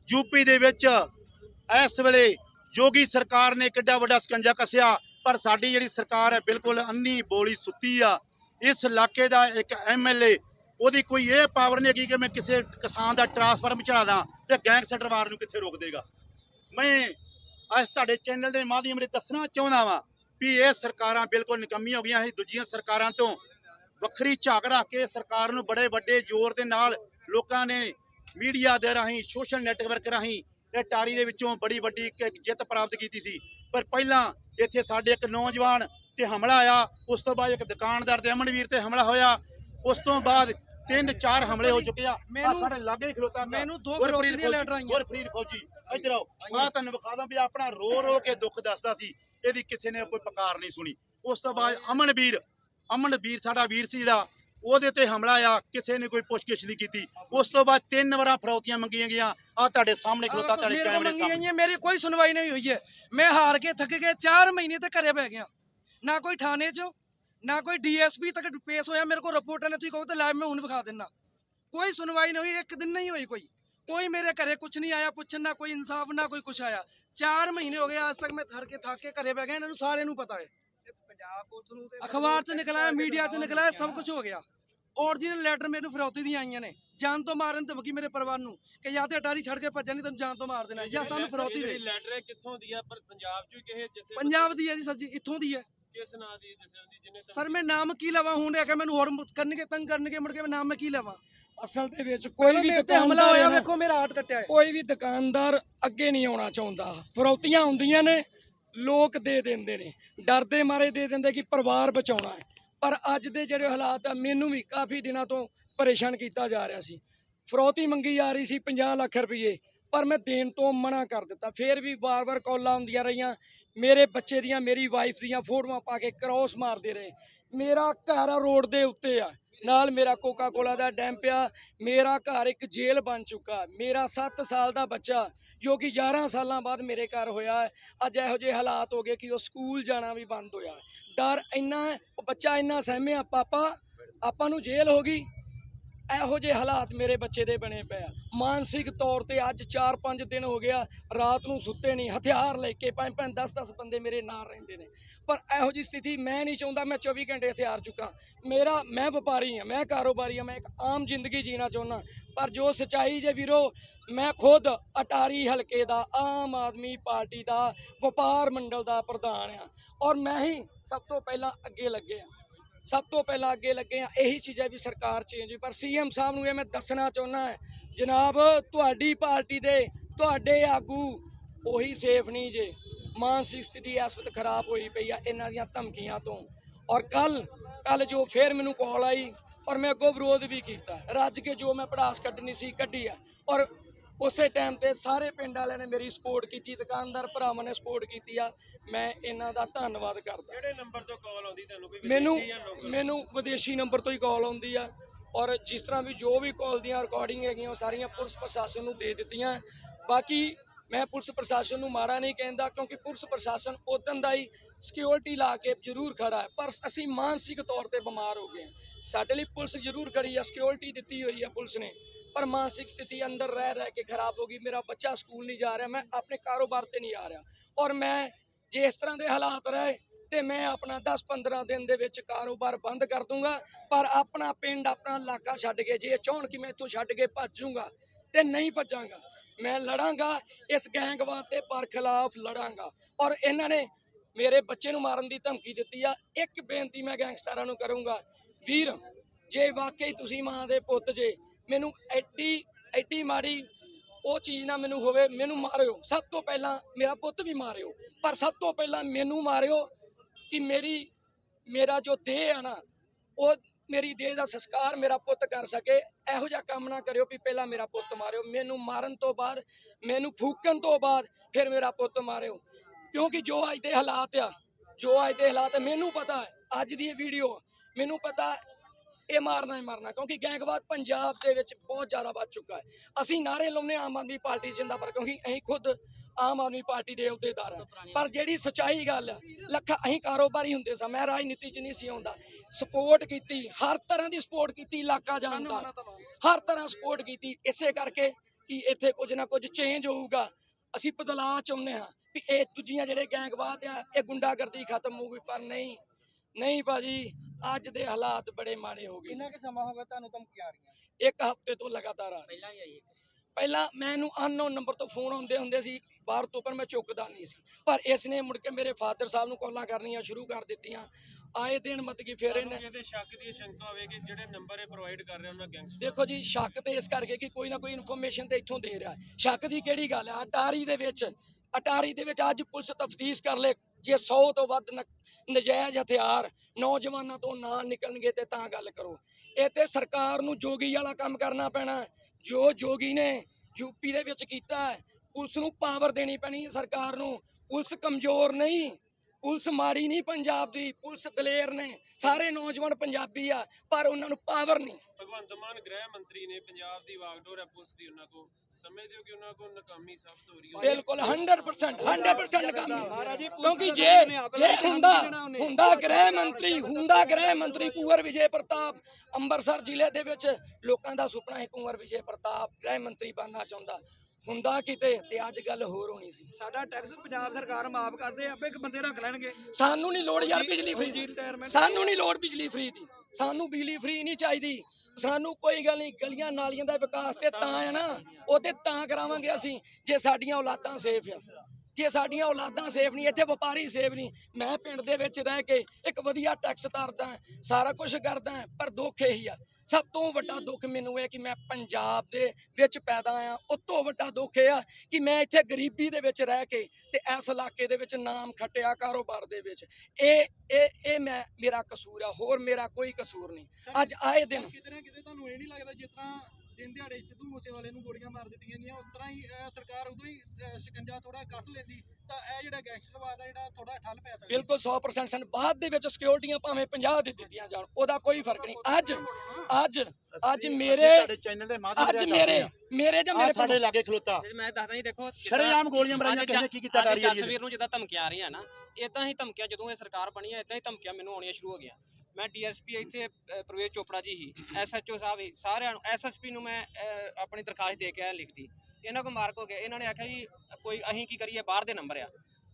ਯੂਪੀ ਦੇ ਵਿੱਚ ਇਸ ਵੇਲੇ ਯੋਗੀ ਸਰਕਾਰ ਨੇ ਕਿੱਡਾ ਵੱਡਾ ਸਕੰਜਾ ਕੱਸਿਆ, ਪਰ ਸਾਡੀ ਜਿਹੜੀ ਸਰਕਾਰ ਹੈ ਬਿਲਕੁਲ ਅੰਨੀ ਬੋਲੀ ਸੁੱਤੀ ਆ। ਇਸ ਇਲਾਕੇ ਦਾ ਇੱਕ ਐਮਐਲਏ ਉਹਦੀ ਕੋਈ ਇਹ ਪਾਵਰ ਨਹੀਂ ਹੈਗੀ ਕਿ ਮੈਂ ਕਿਸੇ ਕਿਸਾਨ ਦਾ ਟਰਾਂਸਫਾਰਮ ਚੜਾ ਦਾਂ ਤੇ ਗੈਂਗਸਟਰ ਵਾਰ ਨੂੰ ਕਿੱਥੇ ਰੋਕ ਦੇਗਾ। ਮੈਂ ਅੱਜ ਤੁਹਾਡੇ ਚੈਨਲ ਦੇ ਮਾਧਿਅਮ ਰਾਹੀਂ ਦੱਸਣਾ ਚਾਹੁੰਦਾ ਵਾਂ ਵੀ ਇਹ ਸਰਕਾਰਾਂ ਬਿਲਕੁਲ ਨਿਕੰਮੀਆਂ ਹੋ ਗਈਆਂ ਸੀ। ਦੂਜੀਆਂ ਸਰਕਾਰਾਂ ਤੋਂ ਵੱਖਰੀ ਝਾਕ ਰੱਖ ਕੇ ਸਰਕਾਰ ਨੂੰ ਬੜੇ ਵੱਡੇ ਜ਼ੋਰ ਦੇ ਨਾਲ ਲੋਕਾਂ ਨੇ ਮੀਡੀਆ ਦੇ ਰਾਹੀਂ ਸੋਸ਼ਲ ਨੈਟਵਰਕ ਰਾਹੀਂ ਟਾਰੀ ਦੇ ਵਿੱਚੋਂ ਬੜੀ ਵੱਡੀ ਇੱਕ ਜਿੱਤ ਪ੍ਰਾਪਤ ਕੀਤੀ ਸੀ। ਪਰ ਪਹਿਲਾਂ ਇੱਥੇ ਸਾਡੇ ਇੱਕ ਨੌਜਵਾਨ ਤੇ ਹਮਲਾ ਆਇਆ। ਉਸ ਤੋਂ ਬਾਅਦ ਇੱਕ ਦੁਕਾਨਦਾਰ ਤੇ ਅਮਨਵੀਰ ਤੇ ਹਮਲਾ ਹੋਇਆ। ਉਸ ਤੋਂ ਬਾਅਦ ਤਿੰਨ ਚਾਰ ਹਮਲੇ ਹੋ ਚੁੱਕੇ ਆ। ਸਾਡੇ ਲਾਗੇ ਖਲੋਤਾ। ਮੈਨੂੰ ਦੋ ਵਿਰੋਧੀ ਦੀਆਂ ਲੈਟਰਾਂ ਆਈਆਂ। ਗੁਰਪ੍ਰੀਤ ਫੌਜੀ ਇੱਧਰ ਆਓ। ਮੈਂ ਤੁਹਾਨੂੰ ਵਿਖਾ ਦਾਂ ਵੀ ਆਪਣਾ ਰੋ ਰੋ ਕੇ ਦੁੱਖ ਦੱਸਦਾ ਸੀ। ਇਹਦੀ ਕਿਸੇ ਨੇ ਕੋਈ ਪੁਕਾਰ ਨਹੀਂ ਸੁਣੀ। ਉਸ ਤੋਂ ਬਾਅਦ ਅਮਨਵੀਰ ਅਮਨਵੀਰ ਸਾਡਾ ਵੀਰ ਸੀ ਜਿਹੜਾ। ਉਹਦੇ ਤੇ ਹਮਲਾ ਆ ਕਿਸੇ ਨੇ ਕੋਈ ਪੁੱਛਗਿੱਛ ਨਹੀਂ ਕੀਤੀ। ਉਸ ਤੋਂ ਬਾਅਦ ਤਿੰਨ ਵਾਰਾਂ ਫਰੌਤੀਆਂ ਮੰਗੀਆਂ ਗਈਆਂ। ਆ ਤੁਹਾਡੇ ਸਾਹਮਣੇ ਖਲੋਤਾ ਤੁਹਾਡੇ ਕੈਮਰੇ ਸਾਹਮਣੇ। ਗਈਆਂ ਮੇਰੀ ਕੋਈ ਸੁਣਵਾਈ ਨਹੀਂ ਹੋਈ ਹੈ। ਮੈਂ ਹਾਰ ਕੇ ਥੱਕ ਕੇ 4 ਮਹੀਨੇ ਤੱਕ ਘਰੇ ਬਹਿ ਗਿਆ। ਨਾ ਕੋਈ ਥਾਣੇ 'ਚ ਨਾ ਕੋਈ ਡੀਐਸਪੀ ਤੱਕ ਪੇਸ਼ ਹੋਇਆ। ਮੇਰੇ ਕੋਲ ਰਿਪੋਰਟਾਂ ਨੇ ਤੁਸੀਂ ਕਹੋ ਤਾਂ ਲਾਈਵ ਮੈਂ ਹੁਣ ਵਿਖਾ ਦਿੰਦਾ। ਕੋਈ ਸੁਣਵਾਈ ਨਹੀਂ ਹੋਈ ਇੱਕ ਦਿਨ ਨਹੀਂ ਹੋਈ ਕੋਈ। ਕੋਈ ਮੇਰੇ ਘਰੇ ਕੁਝ ਨਹੀਂ ਆਇਆ ਪੁੱਛਣ ਨਾ ਕੋਈ ਇਨਸਾਫ ਨਾ ਕੋਈ ਕੁਛ ਆਇਆ। 4 ਮਹੀਨੇ ਹੋ ਗਏ ਅੱਜ ਤੱਕ ਮੈਂ ਥਰ ਕੇ ਥੱਕ ਕੇ ਘਰੇ ਬਹਿ ਗਿਆ। ਇਹਨਾਂ ਨੂੰ ਸਾਰਿਆਂ ਨੂੰ ਪਤਾ ਹੈ। ਪੰਜਾਬ ਪੁਲਿਸ ਨੂੰ ਤੇ ਅਖਬਾਰ 'ਚ ਨਿਕਲਿਆ ਮੀਡੀਆ 'ਚ ਨਿਕਲਿਆ ਸਭ ਕੁਝ ਹੋ ਗਿਆ। ਔਰਜਨਲ ਲੈਟਰ ਮੈਨੂੰ ਫਿਰੌਤੀ ਦੀਆਂ ਆਈਆਂ ਨੇ। ਜਾਨ ਤੋਂ ਮਾਰਨ ਤੇ ਧਮਕੀ ਮੇਰੇ ਪਰਿਵਾਰ ਨੂੰ ਕਿ ਜਾਂ ਤੇ ਅਟਾਰੀ ਛੱਡ ਕੇ ਭੱਜਣ ਨਹੀਂ ਤੈਨੂੰ ਜਾਨ ਤੋਂ ਮਾਰ ਦੇਣਾ। ਜਾਂ ਸਾਨੂੰ ਫਿਰੌਤੀ ਦੇ। ਲੈਟਰ ਹੈ ਕਿੱਥੋਂ ਦੀ ਆ ਪਰ ਪੰਜਾਬ ਚੋਂ ਹੀ ਕਿਸੇ ਜਿੱਥੇ ਪੰਜਾਬ ਦੀ ਹੈ ਜੀ ਸੱਜੀ ਇੱਥੋਂ ਦੀ ਹੈ। ਕਿਸ ਨਾਂ ਦੀ ਜਥੇਬੰਦੀ ਜਿਹਨੇ ਸਰ ਮੈਂ ਨਾਮ ਕੀ ਲਵਾਂ? ਹੁਣ ਕਿ ਮੈਨੂੰ ਹੋਰ ਕਰਨਗੇ ਤੰਗ ਕਰਨਗੇ ਮੁੜ ਕੇ ਮੈਂ ਨਾਮ ਮੈਂ ਕੀ ਲਵਾਂ? ਅਸਲ ਦੇ ਵਿੱਚ ਕੋਈ ਵੀ ਤੇ ਹਮਲਾ ਦੁਕਾਨਦਾਰ ਹੋਇਆ ਹੈ ਨਾ, ਵੇਖੋ ਮੇਰਾ ਹਾਰਟ ਕੱਟਿਆ ਹੈ ਕੋਈ ਵੀ ਦੁਕਾਨਦਾਰ ਅੱਗੇ ਨਹੀਂ ਆਉਣਾ ਚਾਹੁੰਦਾ। ਫਰੌਤੀਆਂ ਹੁੰਦੀਆਂ ਨੇ ਲੋਕ ਦੇ ਦਿੰਦੇ ਨੇ। ਡਰਦੇ ਮਾਰੇ ਦੇ ਦਿੰਦੇ ਕਿ ਪਰਿਵਾਰ ਬਚਾਉਣਾ ਹੈ। ਪਰ ਅੱਜ ਦੇ ਜਿਹੜੇ ਹਾਲਾਤ ਆ, ਮੈਨੂੰ ਵੀ ਕਾਫੀ ਦਿਨਾਂ ਤੋਂ ਪਰੇਸ਼ਾਨ ਕੀਤਾ ਜਾ ਰਿਹਾ ਸੀ। ਫਰੋਤੀ ਮੰਗੀ ਜਾ ਰਹੀ ਸੀ 50 ਲੱਖ ਰੁਪਏ ਪਰ ਮੈਂ ਦੇਣ ਤੋਂ ਮਨਾ ਕਰ ਦਿੱਤਾ। ਫੇਰ ਵੀ ਵਾਰ-ਵਾਰ ਕਾਲਾਂ ਆਉਂਦੀਆਂ ਰਹੀਆਂ, ਮੇਰੇ ਬੱਚੇ ਦੀਆਂ, ਮੇਰੀ ਵਾਈਫ ਦੀਆਂ ਫੋਟੋਆਂ ਪਾ ਕੇ ਕ੍ਰਾਸ ਮਾਰਦੇ ਰਹੇ। ਮੇਰਾ ਘਰ ਰੋਡ ਦੇ ਉੱਤੇ ਆ। ਨਾਲ ਮੇਰਾ ਕੋਕਾ ਕੋਲਾ ਦਾ ਡੈਮ ਪਿਆ ਮੇਰਾ ਘਰ ਇੱਕ ਜੇਲ੍ਹ ਬਣ ਚੁੱਕਾ ਮੇਰਾ 7 ਸਾਲ ਦਾ ਬੱਚਾ ਜੋ ਕਿ 11 ਸਾਲਾਂ ਬਾਅਦ ਮੇਰੇ ਘਰ ਹੋਇਆ ਹੈ, ਅੱਜ ਇਹੋ ਜਿਹੇ ਹਾਲਾਤ ਹੋ ਗਏ ਕਿ ਉਹ ਸਕੂਲ ਜਾਣਾ ਵੀ ਬੰਦ ਹੋਇਆ ਡਰ ਇੰਨਾ ਉਹ ਬੱਚਾ ਇੰਨਾ ਸਹਿਮਿਆ ਪਾਪਾ ਆਪਾਂ ਨੂੰ ਜੇਲ੍ਹ ਹੋ ਗਈ। ਇਹੋ ਜਿਹੇ ਹਾਲਾਤ ਮੇਰੇ ਬੱਚੇ ਦੇ ਬਣੇ ਪਏ ਆ। ਮਾਨਸਿਕ ਤੌਰ ਤੇ ਅੱਜ 4-5 ਦਿਨ ਹੋ ਗਿਆ ਰਾਤ ਨੂੰ ਸੁੱਤੇ ਨਹੀਂ, ਹਥਿਆਰ ਲੈ ਕੇ ਪੰਜ ਪੰਜ 10-10 ਬੰਦੇ ਮੇਰੇ ਨਾਲ ਰਹਿੰਦੇ ਨੇ। ਪਰ ਇਹੋ ਜਿਹੀ ਸਥਿਤੀ ਮੈਂ ਨਹੀਂ ਚਾਹੁੰਦਾ, ਮੈਂ 24 ਘੰਟੇ ਹਥਿਆਰ ਚੁੱਕਾਂ। ਮੇਰਾ, ਮੈਂ ਵਪਾਰੀ ਹਾਂ, ਮੈਂ ਕਾਰੋਬਾਰੀ ਹਾਂ, ਮੈਂ ਇੱਕ ਆਮ ਜ਼ਿੰਦਗੀ ਜੀਣਾ ਚਾਹੁੰਦਾ। ਪਰ ਜੋ ਸਚਾਈ ਜੇ ਵੀਰੋ, ਮੈਂ ਖੁਦ ਅਟਾਰੀ ਹਲਕੇ ਦਾ, ਆਮ ਆਦਮੀ ਪਾਰਟੀ ਦਾ, ਵਪਾਰ ਮੰਡਲ ਦਾ ਪ੍ਰਧਾਨ ਆ ਔਰ ਮੈਂ ਹੀ ਸਭ ਤੋਂ ਪਹਿਲਾਂ ਅੱਗੇ ਲੱਗੇ ਆ ਸਭ ਤੋਂ ਪਹਿਲਾਂ ਅੱਗੇ ਲੱਗੇ ਆ ਇਹੀ ਚੀਜ਼ਾਂ ਵੀ ਸਰਕਾਰ ਚੇਂਜ ਹੋਈ। ਪਰ ਸੀਐਮ ਸਾਹਿਬ ਨੂੰ ਇਹ ਮੈਂ ਦੱਸਣਾ ਚਾਹੁੰਦਾ ਹੈ, ਜਨਾਬ, ਤੁਹਾਡੀ ਪਾਰਟੀ ਦੇ ਤੁਹਾਡੇ ਆਗੂ ਉਹੀ ਸੇਫ ਨਹੀਂ ਜੇ। ਮਾਨਸਿਕ ਸਥਿਤੀ ਇਸ ਵਕਤ ਖਰਾਬ ਹੋਈ ਪਈ ਆ ਇਹਨਾਂ ਦੀਆਂ ਧਮਕੀਆਂ ਤੋਂ। ਔਰ ਕੱਲ ਕੱਲ ਜੋ ਫੇਰ ਮੈਨੂੰ ਕਾਲ ਆਈ ਔਰ ਮੈਂ ਅੱਗੋਂ ਵਿਰੋਧ ਵੀ ਕੀਤਾ। ਰੱਜ ਕੇ ਜੋ ਮੈਂ ਪੜਾਸ ਕੱਢਣੀ ਸੀ, ਕੱਢੀ ਆ। ਔਰ ਉਸੇ ਟਾਈਮ ਤੇ ਸਾਰੇ ਪਿੰਡ ਵਾਲਿਆਂ ਨੇ ਮੇਰੀ ਸਪੋਰਟ ਕੀਤੀ ਦੁਕਾਨਦਾਰ ਭਰਾਵਾਂ ਨੇ ਸਪੋਰਟ ਕੀਤੀ ਆ। ਮੈਂ ਇਹਨਾਂ ਦਾ ਧੰਨਵਾਦ ਕਰਦਾ। ਕਿਹੜੇ ਨੰਬਰ ਤੋਂ ਕਾਲ ਆਉਂਦੀ ਤੁਹਾਨੂੰ? ਕੋਈ ਮੈਨੂੰ? ਮੈਨੂੰ ਵਿਦੇਸ਼ੀ ਨੰਬਰ ਤੋਂ ਹੀ ਕਾਲ ਆਉਂਦੀ ਆ। ਔਰ ਜਿਸ ਤਰ੍ਹਾਂ ਵੀ ਜੋ ਵੀ ਕਾਲ ਦੀਆਂ ਰਿਕਾਰਡਿੰਗ ਹੈਗੀਆਂ ਉਹ ਸਾਰੀਆਂ ਪੁਲਿਸ ਪ੍ਰਸ਼ਾਸਨ ਨੂੰ ਦੇ ਦਿੱਤੀਆਂ। ਬਾਕੀ ਮੈਂ ਪੁਲਿਸ ਪ੍ਰਸ਼ਾਸਨ ਨੂੰ ਮਾੜਾ ਨਹੀਂ ਕਹਿੰਦਾ ਕਿਉਂਕਿ ਪੁਲਿਸ ਪ੍ਰਸ਼ਾਸਨ ਉਦੋਂ ਦਾ ਹੀ ਸਿਕਿਉਰਿਟੀ ਲਾ ਕੇ ਜ਼ਰੂਰ ਖੜਾ ਹੈ। ਪਰ ਅਸੀਂ ਮਾਨਸਿਕ ਤੌਰ ਤੇ ਬਿਮਾਰ ਹੋ ਗਏ ਹਾਂ। ਸਾਡੇ ਲਈ ਪੁਲਿਸ ਜ਼ਰੂਰ ਖੜੀ ਹੈ ਸਿਕਿਉਰਿਟੀ ਦਿੱਤੀ ਹੋਈ ਹੈ ਪੁਲਿਸ ਨੇ। ਪਰ ਮਾਨਸਿਕ ਸਥਿਤੀ ਅੰਦਰ ਰਹਿ ਰਹਿ ਕੇ ਖਰਾਬ ਹੋ ਗਈ। ਮੇਰਾ ਬੱਚਾ ਸਕੂਲ ਨਹੀਂ ਜਾ ਰਿਹਾ, ਮੈਂ ਆਪਣੇ ਕਾਰੋਬਾਰ ਤੇ ਨਹੀਂ ਆ ਰਿਹਾ। ਔਰ ਮੈਂ ਜੇ ਇਸ ਤਰ੍ਹਾਂ ਦੇ ਹਾਲਾਤ ਰਹੇ ਤੇ ਮੈਂ ਆਪਣਾ 10-15 ਦਿਨ ਦੇ ਵਿੱਚ ਕਾਰੋਬਾਰ ਬੰਦ ਕਰ ਦੂੰਗਾ, ਪਰ ਆਪਣਾ ਪਿੰਡ, ਆਪਣਾ ਇਲਾਕਾ ਛੱਡ ਕੇ ਜੇ ਇਹ ਚਾਹਣ ਕਿ ਮੈਂ ਇੱਥੋਂ ਛੱਡ ਕੇ ਭੱਜੂਗਾ ਤੇ ਨਹੀਂ ਭੱਜਾਂਗਾ, ਮੈਂ ਲੜਾਂਗਾ, ਇਸ ਗੈਂਗਵਾਦ ਦੇ ਪਰ ਖਿਲਾਫ ਲੜਾਂਗਾ। ਔਰ ਇਹਨਾਂ ਨੇ ਮੇਰੇ ਬੱਚੇ ਨੂੰ ਮਾਰਨ ਦੀ ਧਮਕੀ ਦਿੱਤੀ ਆ। ਇੱਕ ਬੇਨਤੀ ਮੈਂ ਗੈਂਗਸਟਰਾਂ ਨੂੰ ਕਰੂੰਗਾ, ਵੀਰ, ਜੇ ਵਾਕਈ ਤੁਸੀਂ ਮਾਂ ਦੇ ਪੁੱਤ ਜੇ ਮੈਨੂੰ ਐਡੀ ਐਡੀ ਮਾੜੀ ਉਹ ਚੀਜ਼ ਨਾ ਮੈਨੂੰ ਹੋਵੇ, ਮੈਨੂੰ ਮਾਰਿਓ। ਸਭ ਤੋਂ ਪਹਿਲਾਂ ਮੇਰਾ ਪੁੱਤ ਵੀ ਮਾਰਿਓ। ਪਰ ਸਭ ਤੋਂ ਪਹਿਲਾਂ ਮੈਨੂੰ ਮਾਰਿਓ ਕਿ ਮੇਰੀ, ਮੇਰਾ ਜੋ ਦੇਹ ਆ ਨਾ, ਉਹ ਮੇਰੀ ਦੇਹ ਦਾ ਸੰਸਕਾਰ ਮੇਰਾ ਪੁੱਤ ਕਰ ਸਕੇ। ਇਹੋ ਜਿਹਾ ਕੰਮ ਨਾ ਕਰਿਓ ਵੀ ਪਹਿਲਾਂ ਮੇਰਾ ਪੁੱਤ ਮਾਰਿਓ। ਮੈਨੂੰ ਮਾਰਨ ਤੋਂ ਬਾਅਦ, ਮੈਨੂੰ ਫੂਕਣ ਤੋਂ ਬਾਅਦ ਫਿਰ ਮੇਰਾ ਪੁੱਤ ਮਾਰਿਓ। ਕਿਉਂਕਿ ਜੋ ਅੱਜ ਦੇ ਹਾਲਾਤ ਆ, ਜੋ ਅੱਜ ਦੇ ਹਾਲਾਤ ਮੈਨੂੰ ਪਤਾ ਹੈ। ਅੱਜ ਦੀ ਇਹ ਵੀਡੀਓ ਮੈਨੂੰ ਪਤਾ ਇਹ ਮਾਰਨਾ ਹੀ ਮਾਰਨਾ ਕਿਉਂਕਿ ਗੈਂਗਵਾਦ ਪੰਜਾਬ ਦੇ ਵਿੱਚ ਬਹੁਤ ਜ਼ਿਆਦਾ ਵੱਧ ਚੁੱਕਾ ਹੈ। ਅਸੀਂ ਨਾਰੇ ਲਾਉਂਦੇ ਹਾਂ ਆਮ ਆਦਮੀ ਪਾਰਟੀ ਜਿੰਦਾਬਾਦ ਕਿਉਂਕਿ ਅਸੀਂ ਖੁਦ ਆਮ ਆਦਮੀ ਪਾਰਟੀ ਦੇ ਅਹੁਦੇਦਾਰ ਹਾਂ। ਪਰ ਜਿਹੜੀ ਸਚਾਈ ਗੱਲ ਆ ਲੱਖਾਂ ਅਸੀਂ ਕਾਰੋਬਾਰੀ ਹੁੰਦੇ ਸਾਂ ਮੈਂ ਰਾਜਨੀਤੀ 'ਚ ਨਹੀਂ ਸੀ ਆਉਂਦਾ। ਸਪੋਰਟ ਕੀਤੀ ਹਰ ਤਰ੍ਹਾਂ ਦੀ ਸਪੋਰਟ ਕੀਤੀ ਇਲਾਕਾ ਜਾਣਦਾ ਹਰ ਤਰ੍ਹਾਂ ਸਪੋਰਟ ਕੀਤੀ ਇਸੇ ਕਰਕੇ ਕਿ ਇੱਥੇ ਕੁਝ ਨਾ ਕੁਝ ਚੇਂਜ ਹੋਊਗਾ। ਅਸੀਂ ਬਦਲਾਅ ਚਾਹੁੰਦੇ ਹਾਂ ਵੀ ਇਹ ਦੂਜੀਆਂ ਜਿਹੜੇ ਗੈਂਗਵਾਦ ਆ ਇਹ ਗੁੰਡਾਗਰਦੀ ਖਤਮ ਹੋਊਗੀ ਪਰ ਨਹੀਂ। ਨਹੀਂ ਭਾਜੀ ਅੱਜ ਦੇ ਹਾਲਾਤ ਬੜੇ ਮਾੜੇ ਹੋ ਗਏ। ਕਿੰਨਾ ਕੁ ਸਮਾਂ ਹੋ ਗਿਆ ਤੁਹਾਨੂੰ ਧਮਕੀ ਆ ਰਹੀਆਂ? ਇੱਕ ਹਫ਼ਤੇ ਤੋਂ ਲਗਾਤਾਰ ਆ ਰਹੀ ਪਹਿਲਾਂ ਵੀ ਆਈ ਪਹਿਲਾਂ ਮੈਨੂੰ ਅਨਨੋਨ ਨੰਬਰ ਤੋਂ ਫੋਨ ਆਉਂਦੇ ਹੁੰਦੇ ਸੀ ਬਾਹਰ ਤੋਂ ਪਰ ਮੈਂ ਚੁੱਕਦਾ ਨਹੀਂ ਸੀ। ਪਰ ਇਸ ਨੇ ਮੁੜ ਕੇ ਮੇਰੇ ਫਾਦਰ ਸਾਹਿਬ ਨੂੰ ਕਾਲਾਂ ਕਰਨੀਆਂ ਸ਼ੁਰੂ ਕਰ ਦਿੱਤੀਆਂ। ਆਏ ਦਿਨ ਮਤ ਕੀ ਫਿਰ ਇਹਨੇ ਇਹਦੇ ਸ਼ੱਕ ਦੀ ਸ਼ੰਕਾ ਹੋਵੇ ਕਿ ਜਿਹੜੇ ਨੰਬਰ ਇਹ ਪ੍ਰੋਵਾਈਡ ਕਰ ਰਹੇ ਉਹਨਾਂ ਗੈਂਗਸਟਰ ਦੇਖੋ ਜੀ ਸ਼ੱਕ ਤੇ ਇਸ ਕਰਕੇ ਕਿ ਕੋਈ ਨਾ ਕੋਈ ਇਨਫੋਰਮੇਸ਼ਨ ਤੇ ਇੱਥੋਂ ਦੇ ਰਿਹਾ। ਹੈ। ਸ਼ੱਕ ਦੀ ਕਿਹੜੀ ਗੱਲ ਹੈ ਅਟਾਰੀ ਦੇ ਵਿੱਚ ਅਟਾਰੀ ਦੇ ਵਿੱਚ ਅੱਜ ਪੁਲਿਸ ਤਫਤੀਸ਼ ਕਰ ਲੇ ਜੇ 100 ਤੋਂ ਵੱਧ ਨਜਾਇਜ਼ ਹਥਿਆਰ ਨੌਜਵਾਨਾਂ ਤੋਂ ਨਾ ਨਿਕਲਣਗੇ ਤੇ ਤਾਂ ਗੱਲ ਕਰੋ। ਇਹ ਤੇ ਸਰਕਾਰ ਨੂੰ ਜੋਗੀ ਵਾਲਾ ਕੰਮ ਕਰਨਾ ਪੈਣਾ। ਜੋ ਜੋਗੀ ਨੇ ਯੂਪੀ ਦੇ ਵਿੱਚ ਕੀਤਾ, ਪੁਲਿਸ ਨੂੰ ਪਾਵਰ ਦੇਣੀ ਪੈਣੀ ਹੈ ਸਰਕਾਰ ਨੂੰ। ਪੁਲਿਸ ਕਮਜ਼ੋਰ ਨਹੀਂ, ਪੁਲਿਸ ਮਾੜੀ ਨਹੀਂ ਪੰਜਾਬ ਦੀ, ਪੁਲਿਸ ਦਲੇਰ ਨੇ। ਸਾਰੇ ਨੌਜਵਾਨ ਪੰਜਾਬੀ ਆ, ਪਰ ਉਹਨਾਂ ਨੂੰ ਪਾਵਰ ਨਹੀਂ। ਭਗਵੰਤ ਮਾਨ ਗ੍ਰਹਿ ਮੰਤਰੀ ਨੇ ਪੰਜਾਬ ਦੀ ਵਾਗਡੋਰ ਹੈ ਪੁਲਿਸ ਦੀ ਉਹਨਾਂ ਕੋ ਸਮਝਦੇ ਹੋ ਕਿ ਉਹਨਾਂ ਕੋ ਨਾਕਾਮੀ ਸਾਬਤ ਹੋ ਰਹੀ ਹੈ? ਬਿਲਕੁਲ 100% 100% ਕੰਮ ਮਹਾਰਾਜ ਜੀ, ਕਿਉਂਕਿ ਜੇ ਜੇ ਹੁੰਦਾ। ਹੁੰਦਾ ਗ੍ਰਹਿ ਮੰਤਰੀ ਹੁੰਦਾ ਗ੍ਰਹਿ ਮੰਤਰੀ ਕੁੰਵਰ ਵਿਜੇ ਪ੍ਰਤਾਪ ਅੰਮ੍ਰਿਤਸਰ ਜ਼ਿਲ੍ਹੇ ਦੇ ਵਿੱਚ ਲੋਕਾਂ ਦਾ ਸੁਪਨਾ ਹੈ ਕੁੰਵਰ ਵਿਜੇ ਪ੍ਰਤਾਪ ਗ੍ਰਹਿ ਮੰਤਰੀ ਬਣਨਾ ਚਾਹੁੰਦਾ। ਹੁੰਦਾ ਕਿਤੇ ਤੇ ਅੱਜ ਗੱਲ ਹੋਰ ਹੋਣੀ ਸੀ। ਸਾਡਾ ਟੈਕਸ ਪੰਜਾਬ ਸਰਕਾਰ ਮਾਫ ਕਰਦੇ ਆਪੇ ਇੱਕ ਬੰਦੇ ਰੱਖ ਲੈਣਗੇ। ਸਾਨੂੰ ਨਹੀਂ ਲੋੜ ਯਾਰ ਬਿਜਲੀ ਫ੍ਰੀ ਦੀ। ਸਾਨੂੰ ਨਹੀਂ ਲੋੜ ਬਿਜਲੀ ਫ੍ਰੀ ਦੀ। ਸਾਨੂੰ ਬਿਜਲੀ ਫ੍ਰੀ ਨਹੀਂ ਚਾਹੀਦੀ। ਸਾਨੂੰ ਕੋਈ ਗੱਲ ਨਹੀਂ, ਗਲੀਆਂ ਨਾਲੀਆਂ ਦਾ ਵਿਕਾਸ ਤੇ ਤਾਂ ਹੈ ਨਾ। ਉਹ ਤੇ ਤਾਂ ਕਰਾਵਾਂਗੇ ਅਸੀਂ, ਜੇ ਸਾਡੀਆਂ ਔਲਾਦਾਂ ਸੇਫ ਆ। ਜੇ ਸਾਡੀਆਂ ਔਲਾਦਾਂ ਸੇਫ ਨਹੀਂ, ਇੱਥੇ ਵਪਾਰੀ ਸੇਫ ਨਹੀਂ। ਮੈਂ ਪਿੰਡ ਦੇ ਵਿੱਚ ਰਹਿ ਕੇ ਇੱਕ ਵਧੀਆ ਟੈਕਸ ਤਰਦਾ ਸਾਰਾ ਕੁਝ ਕਰਦਾ, ਪਰ ਦੁੱਖ ਇਹੀ ਆ ਸਭ ਤੋਂ ਵੱਡਾ ਦੁੱਖ ਮੈਨੂੰ ਇਹ ਕਿ ਮੈਂ ਪੰਜਾਬ ਦੇ ਵਿੱਚ ਪੈਦਾ ਆ ਉਸ ਤੋਂ ਵੱਡਾ ਦੁੱਖ ਇਹ ਆ ਕਿ ਮੈਂ ਇੱਥੇ ਗਰੀਬੀ ਦੇ ਵਿੱਚ ਰਹਿ ਕੇ ਤੇ ਇਸ ਇਲਾਕੇ ਦੇ ਵਿੱਚ ਨਾਮ ਖੱਟਿਆ ਕਾਰੋਬਾਰ ਦੇ ਵਿੱਚ। ਇਹ ਇਹ ਇਹ ਮੈਂ ਮੇਰਾ ਕਸੂਰ ਆ। ਹੋਰ ਮੇਰਾ ਕੋਈ ਕਸੂਰ ਨਹੀਂ। ਅੱਜ ਆਏ ਦਿਨ ਕਿਤੇ ਨਾ ਕਿਤੇ ਤੁਹਾਨੂੰ ਇਹ ਨਹੀਂ ਲੱਗਦਾ ਜਿਸ ਤਰ੍ਹਾਂ ਦਿਨ ਦਿਹਾੜੇ ਸਿੱਧੂ ਮੂਸੇਵਾਲੇ ਨੂੰ ਗੋਲੀਆਂ ਮਾਰ ਦਿੱਤੀਆਂ ਗਈਆਂ ਉਸ ਤਰ੍ਹਾਂ ਹੀ ਸਰਕਾਰ ਉਦੋਂ ਹੀ ਸ਼ਿਕੰਜਾ ਥੋੜਾ ਕੱਸ ਲੈਂਦੀ ਤਾਂ ਇਹ ਜਿਹੜਾ ਗੈਂਗਸਟਰਵਾਦ ਆ ਜਿਹੜਾ ਥੋੜਾ ਠੱਲ ਪੈ ਸਕਦਾ। ਬਿਲਕੁਲ 100% ਸਨ। ਬਾਅਦ ਦੇ ਵਿੱਚ ਸਿਕਿਉਰਟੀਆਂ ਭਾਵੇਂ 50 ਦੇ ਦਿੱਤੀਆਂ ਜਾਣ ਉਹਦਾ ਕੋਈ ਫ਼ਰਕ ਨਹੀਂ। ਅੱਜ ਅੱਜ ਅੱਜ ਮੇਰੇ ਸਾਡੇ ਚੈਨਲ ਦੇ ਮਾਧਿਅਮ ਅੱਜ ਮੇਰੇ ਮੇਰੇ ਜਾਂ ਮੇਰੇ ਸਾਡੇ ਲਾਗੇ ਖਲੋਤਾ। ਮੈਂ ਦੱਸਦਾ ਜੀ ਦੇਖੋ ਸ਼ਰੇਆਮ ਗੋਲੀਆਂ ਮਾਰੀਆਂ ਕਿਸੇ ਨੇ ਕੀ ਕੀਤਾ ਅੱਜ ਟਾਰੀ ਏਰੀਏ ਜਸਵੀਰ ਨੂੰ ਜਿੱਦਾਂ ਧਮਕੀਆਂ ਆ ਰਹੀਆਂ ਨਾ ਇਦਾਂ ਹੀ ਧਮਕੀਆਂ ਜਦੋਂ ਇਹ ਸਰਕਾਰ ਬਣੀ ਹੈ ਇਦਾਂ ਹੀ ਧਮਕੀਆਂ ਮੈਨੂੰ ਆਉਣੀਆਂ ਸ਼ੁਰੂ ਹੋ ਗਈਆਂ। ਮੈਂ ਡੀਐਸਪੀ ਇੱਥੇ ਅ, ਪ੍ਰਵੇਸ਼ ਚੋਪੜਾ ਜੀ ਹੀ ਐਸਐਚਓ ਸਾਹਿਬ ਹੀ ਸਾਰਿਆਂ ਨੂੰ ਐਸਐਸਪੀ ਨੂੰ ਮੈਂ ਆਪਣੀ ਦਰਖਾਸਤ ਦੇ ਕੇ ਆਇਆ ਲਿਖਤੀ ਇਹਨਾਂ ਕੋ ਮਾਰਕ ਹੋ ਗਿਆ। ਇਹਨਾਂ ਨੇ ਆਖਿਆ ਜੀ ਕੋਈ ਅਸੀਂ ਕੀ ਕਰੀਏ ਬਾਹਰ ਦੇ ਨੰਬਰ ਆ।